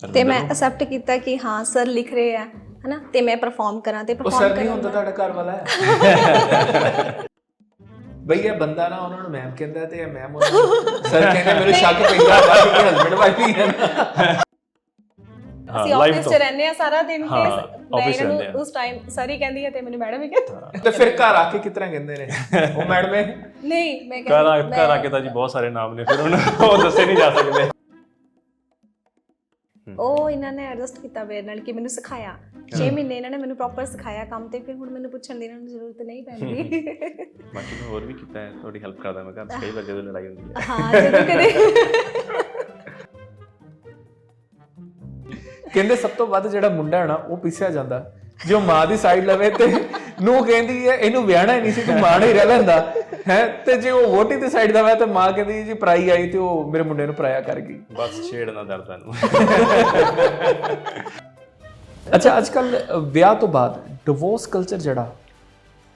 ਤੇ ਮੈਂ ਅਸੈਪਟ ਕੀਤਾ ਕਿ ਹਾਂ ਸਰ ਲਿਖ ਰਹੇ ਆ ਹਨਾ? ਤੇ ਮੈਂ ਪਰਫਾਰਮ ਕਰਾਂ ਤੇ ਉਹ ਪਰਫਾਰਮ ਸਰ ਨਹੀਂ ਹੁੰਦਾ ਤੁਹਾਡਾ ਘਰ ਵਾਲਾ। ਹੈ ਬਈ ਇਹ ਬੰਦਾ ਨਾ ਉਹਨਾਂ ਨੂੰ ਮੈਮ ਕਹਿੰਦਾ ਤੇ ਇਹ ਮੈਮ ਉਹਨਾਂ ਨੂੰ ਸਰ ਕਹਿੰਦੇ ਮੈਨੂੰ ਸ਼ੱਕ ਪੈਂਦਾ ਵਾ ਕਿ ਹਸਬੰਡ ਵਾਈਫ ਹੀ ਹੈ ਨਾ। ਅਸੀਂ live ਆਫਿਸ 'ਚ ਤੋਂ। ਰਹਿੰਦੇ ਆ ਸਾਰਾ ਦਿਨ ਤੇ ਹਾਂ, ਮੈਂ office ਇਹਨਾਂ ਰਹਿੰਦੇ ਨੂੰ ਆ। ਉਸ ਟਾਈਮ ਸਾਰੀ ਕਹਿੰਦੀ ਹੈ ਤੇ ਮੈਨੂੰ ਮੈਡਮ ਹੀ ਕਹਿੰਦੀ ਤੇ ਫਿਰ ਘਰ ਆ ਕੇ ਕਿਸ ਤਰ੍ਹਾਂ ਕਹਿੰਦੇ ਨੇ? ਉਹ ਮੈਡਮ ਇਹ? ਨਹੀਂ ਮੈਂ ਘਰ ਆ ਕਹਿੰਦੀ ਘਰ ਆ ਕੇ ਤਾਂ ਜੀ ਬਹੁਤ ਸਾਰੇ ਨਾਮ ਨੇ ਫਿਰ ਉਹਨਾਂ ਉਹ ਦੱਸੇ ਨਹੀਂ ਜਾ ਸਕਦੇ। ਉਹ ਇਹਨਾਂ ਨੇ ਐਡਜਸਟ ਕੀਤਾ ਮੇਰੇ ਨਾਲ ਕਿ ਮੈਨੂੰ ਸਿਖਾਇਆ। 6 ਮਹੀਨੇ ਇਹਨਾਂ ਨੇ ਮੈਨੂੰ ਪ੍ਰੋਪਰ ਸਿਖਾਇਆ ਕੰਮ ਤੇ ਫਿਰ ਹੁਣ ਮੈਨੂੰ ਪੁੱਛਣ ਦੀ ਇਹਨਾਂ ਨੂੰ ਜ਼ਰੂਰਤ ਨਹੀਂ ਪੈਂਦੀ। ਬਾਕੀ ਮੈਂ ਹੋਰ ਵੀ ਕੀਤਾ ਹੈ ਤੁਹਾਡੀ ਹੈਲਪ ਕਰਦਾ ਮੈਂ ਘਰ ਕਈ ਵਾਰ ਜਦੋਂ ਲੜਾਈ ਹੁੰਦੀ ਹੈ। ਹਾਂ ਜਦੋਂ ਕਦੇ। ਕਹਿੰਦੇ ਸਭ ਤੋਂ ਵੱਧ ਜਿਹੜਾ ਮੁੰਡਾ ਹੈ ਨਾ ਉਹ ਪਿੱਛਿਆ ਜਾਂਦਾ। ਜੋ ਮਾਂ ਦੀ ਸਾਈਡ ਲਵੇ ਤੇ ਨੂੰ ਕਹਿੰਦੀ ਹੈ ਇਹਨੂੰ ਵਿਆਹਣਾ ਹੀ ਨਹੀਂ ਸੀ ਤੂੰ ਮਾਂ ਹੀ ਰਹਿ ਲੈਂਦਾ। ਹੈ? ਤੇ ਜੇ ਉਹ ਵੋਟੀ ਦੀ ਸਾਈਡ ਦਾ ਵਾ ਤੇ ਮਾਂ ਕਹਿੰਦੀ ਜੀ ਪਰਾਈ ਆਈ ਤੇ ਉਹ ਮੇਰੇ ਮੁੰਡੇ ਨੂੰ ਪਰਾਇਆ ਕਰ ਗਈ। ਬਸ ਛੇੜ ਨਾ ਦਰਦਾਂ ਨੂੰ ਅੱਛਾ ਅੱਜ ਕੱਲ ਵਿਆਹ ਤੋਂ ਬਾਅਦ ਡਿਵੋਰਸ ਕਲਚਰ ਜਿਹੜਾ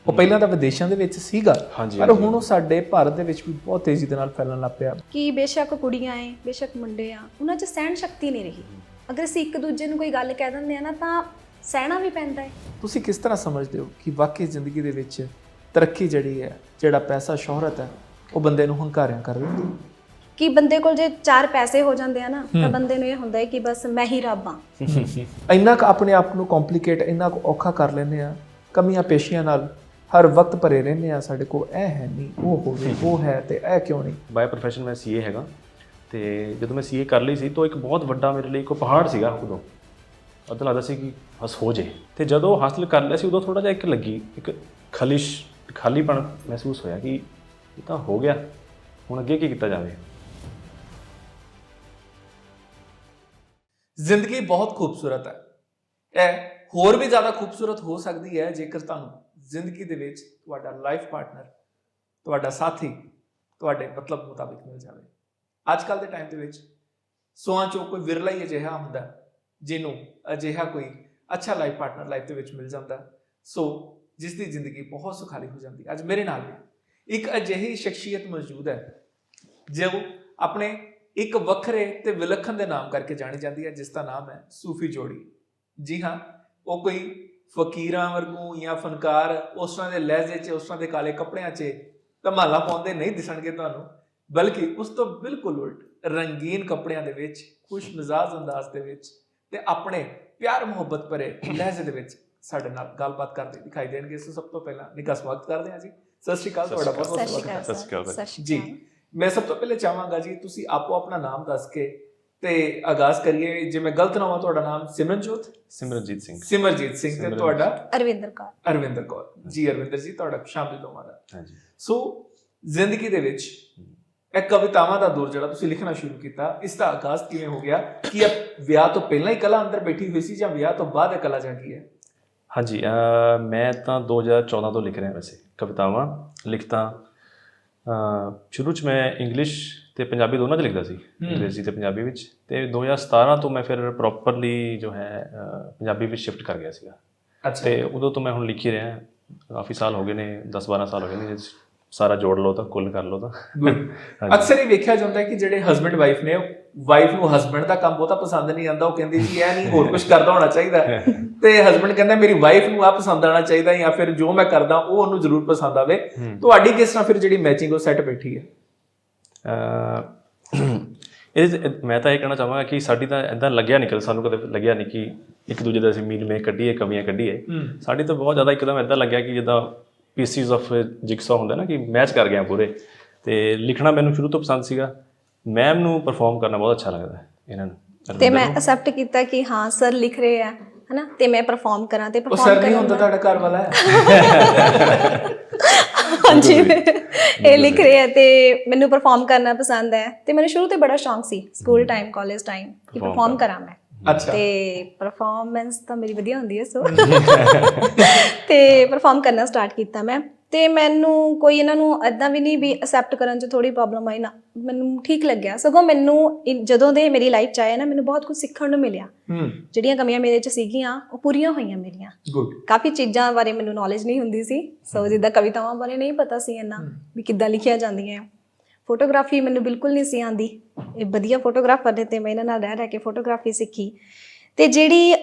ਉਹ ਪਹਿਲਾਂ ਤਾਂ ਵਿਦੇਸ਼ਾਂ ਦੇ ਵਿੱਚ ਸੀਗਾ ਪਰ ਹੁਣ ਉਹ ਸਾਡੇ ਭਾਰਤ ਦੇ ਵਿੱਚ ਵੀ ਬਹੁਤ ਤੇਜ਼ੀ ਦੇ ਨਾਲ ਫੈਲਣ ਲੱਗ ਪਿਆ। ਕਿ ਬੇਸ਼ੱਕ ਕੁੜੀਆਂ ਐ ਬੇਸ਼ੱਕ ਮੁੰਡੇ ਆ ਉਹਨਾਂ 'ਚ ਸਹਿਣ ਸ਼ਕਤੀ ਨਹੀਂ ਰਹੀ। ਅਗਰ ਅਸੀਂ ਇੱਕ ਦੂਜੇ ਨੂੰ ਕੋਈ ਗੱਲ ਕਹਿ ਦਿੰਦੇ ਆ ਨਾ ਤਾਂ ਸਹਿਣਾ ਵੀ ਪੈਂਦਾ ਹੈ। ਤੁਸੀਂ ਕਿਸ ਤਰ੍ਹਾਂ ਸਮਝਦੇ ਹੋ ਕਿ ਵਾਕਈ ਜ਼ਿੰਦਗੀ ਦੇ ਵਿੱਚ ਤਰੱਕੀ ਜਿਹੜੀ ਹੈ ਜਿਹੜਾ ਪੈਸਾ ਸ਼ੋਹਰਤ ਹੈ ਉਹ ਬੰਦੇ ਨੂੰ ਹੰਕਾਰਿਆਂ ਕਰ ਦਿੰਦੀ ਹੈ? ਕਿ ਬੰਦੇ ਕੋਲ ਜੇ ਚਾਰ ਪੈਸੇ ਹੋ ਜਾਂਦੇ ਆ ਨਾ ਤਾਂ ਬੰਦੇ ਨੂੰ ਇਹ ਹੁੰਦਾ ਹੈ ਕਿ ਬਸ ਮੈਂ ਹੀ ਰੱਬ ਆ ਇੰਨਾ ਕੁ ਆਪਣੇ ਆਪ ਨੂੰ ਕੰਪਲਿਕੇਟ ਇੰਨਾ ਕੁ ਔਖਾ ਕਰ ਲੈਂਦੇ ਆ ਕਮੀਆਂ ਪੇਸ਼ੀਆਂ ਨਾਲ ਹਰ ਵਕਤ ਭਰੇ ਰਹਿੰਦੇ ਆ ਸਾਡੇ ਕੋਲ ਇਹ ਹੈ ਨਹੀਂ ਉਹ ਹੋਵੇ ਉਹ ਹੈ ਤੇ ਇਹ ਕਿਉਂ ਨਹੀਂ? ਬਾਈ ਪ੍ਰੋਫੈਸ਼ਨ ਮੈਂ ਸੀਏ ਹੈਗਾ ਤੇ ਜਦੋਂ ਮੈਂ ਸੀਏ ਕਰ ਲਈ ਸੀ ਤਾਂ ਇੱਕ ਬਹੁਤ ਵੱਡਾ ਮੇਰੇ ਲਈ ਇੱਕ ਪਹਾੜ ਸੀਗਾ ਉਦੋਂ। ਉਦੋਂ ਲੱਗਦਾ ਸੀ ਕਿ ਬਸ ਹੋ ਜੇ। ਤੇ ਜਦੋਂ ਹਾਸਲ ਕਰ ਲਿਆ ਸੀ, ਉਦੋਂ ਥੋੜਾ ਜਿਹਾ ਇੱਕ ਲੱਗੀ, ਇੱਕ ਖਲਿਸ਼, ਖਾਲੀਪਣ ਮਹਿਸੂਸ ਹੋਇਆ ਕਿ ਇਹ ਤਾਂ ਹੋ ਗਿਆ। ਹੁਣ ਅੱਗੇ ਕੀ ਕੀਤਾ ਜਾਵੇ? ਜ਼ਿੰਦਗੀ ਬਹੁਤ ਖੂਬਸੂਰਤ ਹੈ। ਇਹ ਹੋਰ ਵੀ ਜ਼ਿਆਦਾ ਖੂਬਸੂਰਤ ਹੋ ਸਕਦੀ ਹੈ ਜੇਕਰ ਤੁਹਾਨੂੰ ਜ਼ਿੰਦਗੀ ਦੇ ਵਿੱਚ ਤੁਹਾਡਾ ਲਾਈਫ ਪਾਰਟਨਰ ਤੁਹਾਡਾ ਸਾਥੀ, ਤੁਹਾਡੇ ਮਤਲਬ ਮੁਤਾਬਿਕ ਮਿਲ ਜਾਵੇ। ਅੱਜ ਕੱਲ ਦੇ ਟਾਈਮ ਦੇ ਵਿੱਚ ਸੋਹਾਂ ਚੋਂ ਕੋਈ ਵਿਰਲਾ ਹੀ ਅਜਿਹਾ ਹੁੰਦਾ। ਜਿਹਨੂੰ ਅਜਿਹਾ ਕੋਈ ਅੱਛਾ ਲਾਈਫ ਪਾਰਟਨਰ ਲਾਈਫ ਦੇ ਵਿੱਚ ਮਿਲ ਜਾਂਦਾ। ਸੋ ਜਿਸ ਦੀ ਜ਼ਿੰਦਗੀ ਬਹੁਤ ਸੁਖਾਲੀ ਹੋ ਜਾਂਦੀ। ਅੱਜ ਮੇਰੇ ਨਾਲ ਇੱਕ ਅਜਿਹੀ ਸ਼ਖਸੀਅਤ ਮੌਜੂਦ ਹੈ, ਜੋ ਆਪਣੇ ਇੱਕ ਵੱਖਰੇ ਤੇ ਵਿਲੱਖਣ ਦੇ ਨਾਮ ਕਰਕੇ ਜਾਣੀ ਜਾਂਦੀ ਹੈ ਜਿਸ ਦਾ ਨਾਮ ਹੈ ਸੂਫੀ ਜੋੜੀ। ਜੀ ਹਾਂ, ਉਹ ਕੋਈ ਫਕੀਰਾਂ ਵਰਗੂ ਜਾਂ ਫਨਕਾਰ ਉਸ ਤਰ੍ਹਾਂ ਦੇ ਲਹਿਜੇ 'ਚ, ਉਸ ਤਰ੍ਹਾਂ ਦੇ ਕਾਲੇ ਕੱਪੜਿਆਂ 'ਚ ਧਮਾਲਾ ਪਾਉਂਦੇ ਨਹੀਂ ਦਿਸਣਗੇ ਤੁਹਾਨੂੰ, ਬਲਕਿ ਉਸ ਤੋਂ ਬਿਲਕੁਲ ਉਲਟ ਰੰਗੀਨ ਕੱਪੜਿਆਂ ਦੇ ਵਿੱਚ ਖੁਸ਼ ਮਿਜ਼ਾਜ ਅੰਦਾਜ਼ ਦੇ ਵਿੱਚ ਤੇ ਆਪਣੇ ਪਿਆਰ ਮੁਹੱਬਤ ਭਰੇ ਲਹਿਜੇ ਦੇ ਵਿੱਚ ਸਾਡੇ ਨਾਲ ਗੱਲਬਾਤ ਕਰਦੇ ਦਿਖਾਈ ਦੇਣਗੇ। ਸੋ ਸਭ ਤੋਂ ਪਹਿਲਾਂ ਨਿੱਘਾ ਸਵਾਗਤ ਕਰਦੇ ਹਾਂ ਜੀ। ਸਤਿ ਸ਼੍ਰੀ ਅਕਾਲ ਤੁਹਾਡਾ ਬਹੁਤ ਬਹੁਤ ਸਵਾਗਤ ਸਤਿ ਸ਼੍ਰੀ ਅਕਾਲ। ਜੀ ਮੈਂ ਸਭ ਤੋਂ ਪਹਿਲੇ ਚਾਹਾਂਗਾ ਜੀ ਤੁਸੀਂ ਆਪੋ ਆਪਣਾ ਨਾਮ ਦੱਸ ਕੇ ਤੇ ਆਗਾਜ਼ ਕਰੀਏ। ਜੇ ਮੈਂ ਗਲਤ ਨਾ ਹਾਂ ਤੁਹਾਡਾ ਨਾਮ ਸਿਮਰਨਜੋਤ ਸਿਮਰਨਜੀਤ ਸਿੰਘ। ਸਿਮਰਜੀਤ ਸਿੰਘ ਤੇ। ਤੁਹਾਡਾ ਅਰਵਿੰਦਰ ਕੌਰ। ਅਰਵਿੰਦਰ ਕੌਰ। ਜੀ ਅਰਵਿੰਦਰ ਜੀ ਤੁਹਾਡਾ ਸ਼ਾਮਿਲ ਦੋਵਾਂ ਦਾ ਹਾਂਜੀ। ਸੋ ਜ਼ਿੰਦਗੀ ਦੇ ਵਿੱਚ ਇਹ ਕਵਿਤਾਵਾਂ ਦਾ ਦੌਰ ਜਿਹੜਾ ਤੁਸੀਂ ਲਿਖਣਾ ਸ਼ੁਰੂ ਕੀਤਾ ਇਸ ਦਾ ਆਗਾਜ਼ ਕਿਵੇਂ ਹੋ ਗਿਆ? ਕਿ ਇਹ ਵਿਆਹ ਤੋਂ ਪਹਿਲਾਂ ਹੀ ਕਲਾ ਅੰਦਰ ਬੈਠੀ ਹੋਈ ਸੀ ਜਾਂ ਵਿਆਹ ਤੋਂ ਬਾਅਦ ਇਹ ਕਲਾ ਜਾਗੀ ਹੈ? ਹਾਂਜੀ ਮੈਂ ਤਾਂ 2014 ਤੋਂ ਲਿਖ ਰਿਹਾ ਵੈਸੇ ਕਵਿਤਾਵਾਂ ਲਿਖਤਾਂ। ਸ਼ੁਰੂ ਚ ਮੈਂ ਇੰਗਲਿਸ਼ ਤੇ ਪੰਜਾਬੀ ਦੋਨਾਂ ਚ ਲਿਖਦਾ ਸੀ ਅੰਗਰੇਜ਼ੀ ਤੇ ਪੰਜਾਬੀ ਵਿੱਚ। ਤੇ 2017 ਤੋਂ ਮੈਂ ਫਿਰ ਪ੍ਰੋਪਰਲੀ ਜੋ ਹੈ ਪੰਜਾਬੀ ਵਿੱਚ ਸ਼ਿਫਟ ਕਰ ਗਿਆ ਸੀਗਾ। ਅੱਛਾ। ਤੇ ਉਦੋਂ ਤੋਂ ਮੈਂ ਹੁਣ ਲਿਖ ਹੀ ਰਿਹਾ ਕਾਫੀ ਸਾਲ ਹੋ ਗਏ ਨੇ 10 12 ਸਾਲ ਹੋ ਗਏ ਨੇ ਸਾਰਾ ਜੋੜ ਲਓ ਤਾਂ ਕੁੱਲ ਕਰ ਲਓ ਤਾਂ। ਅਕਸਰ ਇਹ ਵੇਖਿਆ ਜਾਂਦਾ ਹੈ ਕਿ ਜਿਹੜੇ ਹਸਬੰਡ ਵਾਈਫ ਨੇ ਵਾਈਫ ਨੂੰ ਹਸਬੰਡ ਦਾ ਕੰਮ ਬਹੁਤਾ ਪਸੰਦ ਨਹੀਂ ਆਉਂਦਾ ਉਹ ਕਹਿੰਦੀ ਜੀ ਇਹ ਨਹੀਂ ਹੋਰ ਕੁਝ ਕਰਦਾ ਹੋਣਾ ਚਾਹੀਦਾ। ਤੇ ਹਸਬੰਡ ਕਹਿੰਦਾ ਮੇਰੀ ਵਾਈਫ ਨੂੰ ਆ ਪਸੰਦ ਆਣਾ ਚਾਹੀਦਾ ਜਾਂ ਫਿਰ ਜੋ ਮੈਂ ਕਰਦਾ ਉਹ ਉਹਨੂੰ ਜ਼ਰੂਰ ਪਸੰਦ ਆਵੇ। ਤੁਹਾਡੀ ਕਿਸ ਤਰ੍ਹਾਂ ਫਿਰ ਜਿਹੜੀ ਮੈਚਿੰਗ ਉਹ ਸੈੱਟ ਬੈਠੀ ਹੈ? ਇਹ ਮੈਂ ਤਾਂ ਇਹ ਕਹਿਣਾ ਚਾਹਾਂਗਾ ਕਿ ਸਾਡੀ ਤਾਂ ਐਦਾਂ ਲੱਗਿਆ ਨਹੀਂ ਕਦੇ ਸਾਨੂੰ ਕਦੇ ਲੱਗਿਆ ਨਹੀਂ ਕਿ ਇੱਕ ਦੂਜੇ ਦਾ ਅਸੀਂ ਮੀਲ ਮੇ ਕੱਢੀਏ ਕਮੀਆਂ ਕੱਢੀਏ। ਸਾਡੀ ਤਾਂ ਬਹੁਤ ਜ਼ਿਆਦਾ ਇੱਕਦਮ ਐਦਾਂ ਲੱਗਿਆ ਕਿ ਜਿੱਦਾਂ ਪੀਸੀਸ ਆਫ ਜਿਗਸਾ ਹੁੰਦਾ ਨਾ ਕਿ ਮੈਚ ਕਰ ਗਿਆ ਪੂਰੇ। ਤੇ ਲਿਖਣਾ ਮੈਨੂੰ ਸ਼ੁਰੂ ਤੋਂ ਪਸੰਦ ਸੀਗਾ। ਮੈਮ ਨੂੰ ਪਰਫਾਰਮ ਕਰਨਾ ਬਹੁਤ ਅੱਛਾ ਲੱਗਦਾ ਹੈ ਇਹਨਾਂ ਨੂੰ। ਤੇ ਮੈਂ ਅਸੈਪਟ ਕੀਤਾ ਕਿ ਹਾਂ ਸਰ ਲਿਖ ਰਹੇ ਆ ਹਨਾ? ਤੇ ਮੈਂ ਪਰਫਾਰਮ ਕਰਾਂ ਤੇ ਉਹ ਪਰਫਾਰਮ ਸਰ ਨਹੀਂ ਕਰਾਂ ਹੁੰਦਾ ਤੁਹਾਡਾ ਘਰ ਵਾਲਾ ਹੈ। ਹਾਂਜੀ ਇਹ ਲਿਖ ਰਹੇ ਆ ਤੇ ਮੈਨੂੰ ਪਰਫਾਰਮ ਕਰਨਾ ਪਸੰਦ ਹੈ। ਤੇ ਮੈਨੂੰ ਸ਼ੁਰੂ ਤੋਂ ਬੜਾ ਸ਼ੌਂਕ ਸੀ ਸਕੂਲ ਟਾਈਮ ਕਾਲਜ ਟਾਈਮ ਕਿ ਪਰਫਾਰਮ ਕਰਾਂ ਮੈਂ। ਅੱਛਾ। ਤੇ ਪਰਫਾਰਮੈਂਸ ਤਾਂ ਮੇਰੀ ਵਧੀਆ ਹੁੰਦੀ ਹੈ ਸੋ ਤੇ ਪਰਫਾਰਮ ਕਰਨਾ ਸਟਾਰਟ ਕੀਤਾ ਮੈਂ। ਤੇ ਮੈਨੂੰ ਕੋਈ ਇਹਨਾਂ ਨੂੰ ਐਦਾਂ ਵੀ ਨਹੀਂ ਵੀ ਅਸੈਪਟ ਕਰਨ 'ਚ ਥੋੜੀ ਪ੍ਰੋਬਲਮ ਆਈ ਨਾ ਮੈਨੂੰ ਠੀਕ ਲੱਗਿਆ। ਸਗੋਂ ਮੈਨੂੰ ਜਦੋਂ ਦੇ ਮੇਰੀ ਲਾਈਫ 'ਚ ਆਇਆ ਨਾ ਮੈਨੂੰ ਬਹੁਤ ਕੁਝ ਸਿੱਖਣ ਨੂੰ ਮਿਲਿਆ। ਹੂੰ। ਜਿਹੜੀਆਂ ਕਮੀਆਂ ਮੇਰੇ 'ਚ ਸੀਗੀਆਂ ਉਹ ਪੂਰੀਆਂ ਹੋਈਆਂ ਮੇਰੀਆਂ। ਗੁੱਡ ਕਾਫੀ ਚੀਜ਼ਾਂ ਬਾਰੇ ਮੈਨੂੰ ਨੌਲੇਜ ਨਹੀਂ ਹੁੰਦੀ ਸੀ। ਸੋ ਜਿੱਦਾਂ ਕਵਿਤਾਵਾਂ ਬਾਰੇ ਨਹੀਂ ਪਤਾ ਸੀ ਇੰਨਾ ਵੀ ਕਿੱਦਾਂ ਲਿਖੀਆਂ ਜਾਂਦੀਆਂ। ਫੋਟੋਗ੍ਰਾਫੀ ਮੈਨੂੰ ਬਿਲਕੁਲ ਨਹੀਂ ਸੀ ਆਂਦੀ ਇਹ ਵਧੀਆ ਫੋਟੋਗ੍ਰਾਫਰ ਨੇ ਤੇ ਮੈਂ ਇਹਨਾਂ ਨਾਲ ਰਹਿ ਰਹਿ ਕੇ ਫੋਟੋਗ੍ਰਾਫੀ ਸਿੱਖੀ। ਤੇ ਜਿਹੜੀ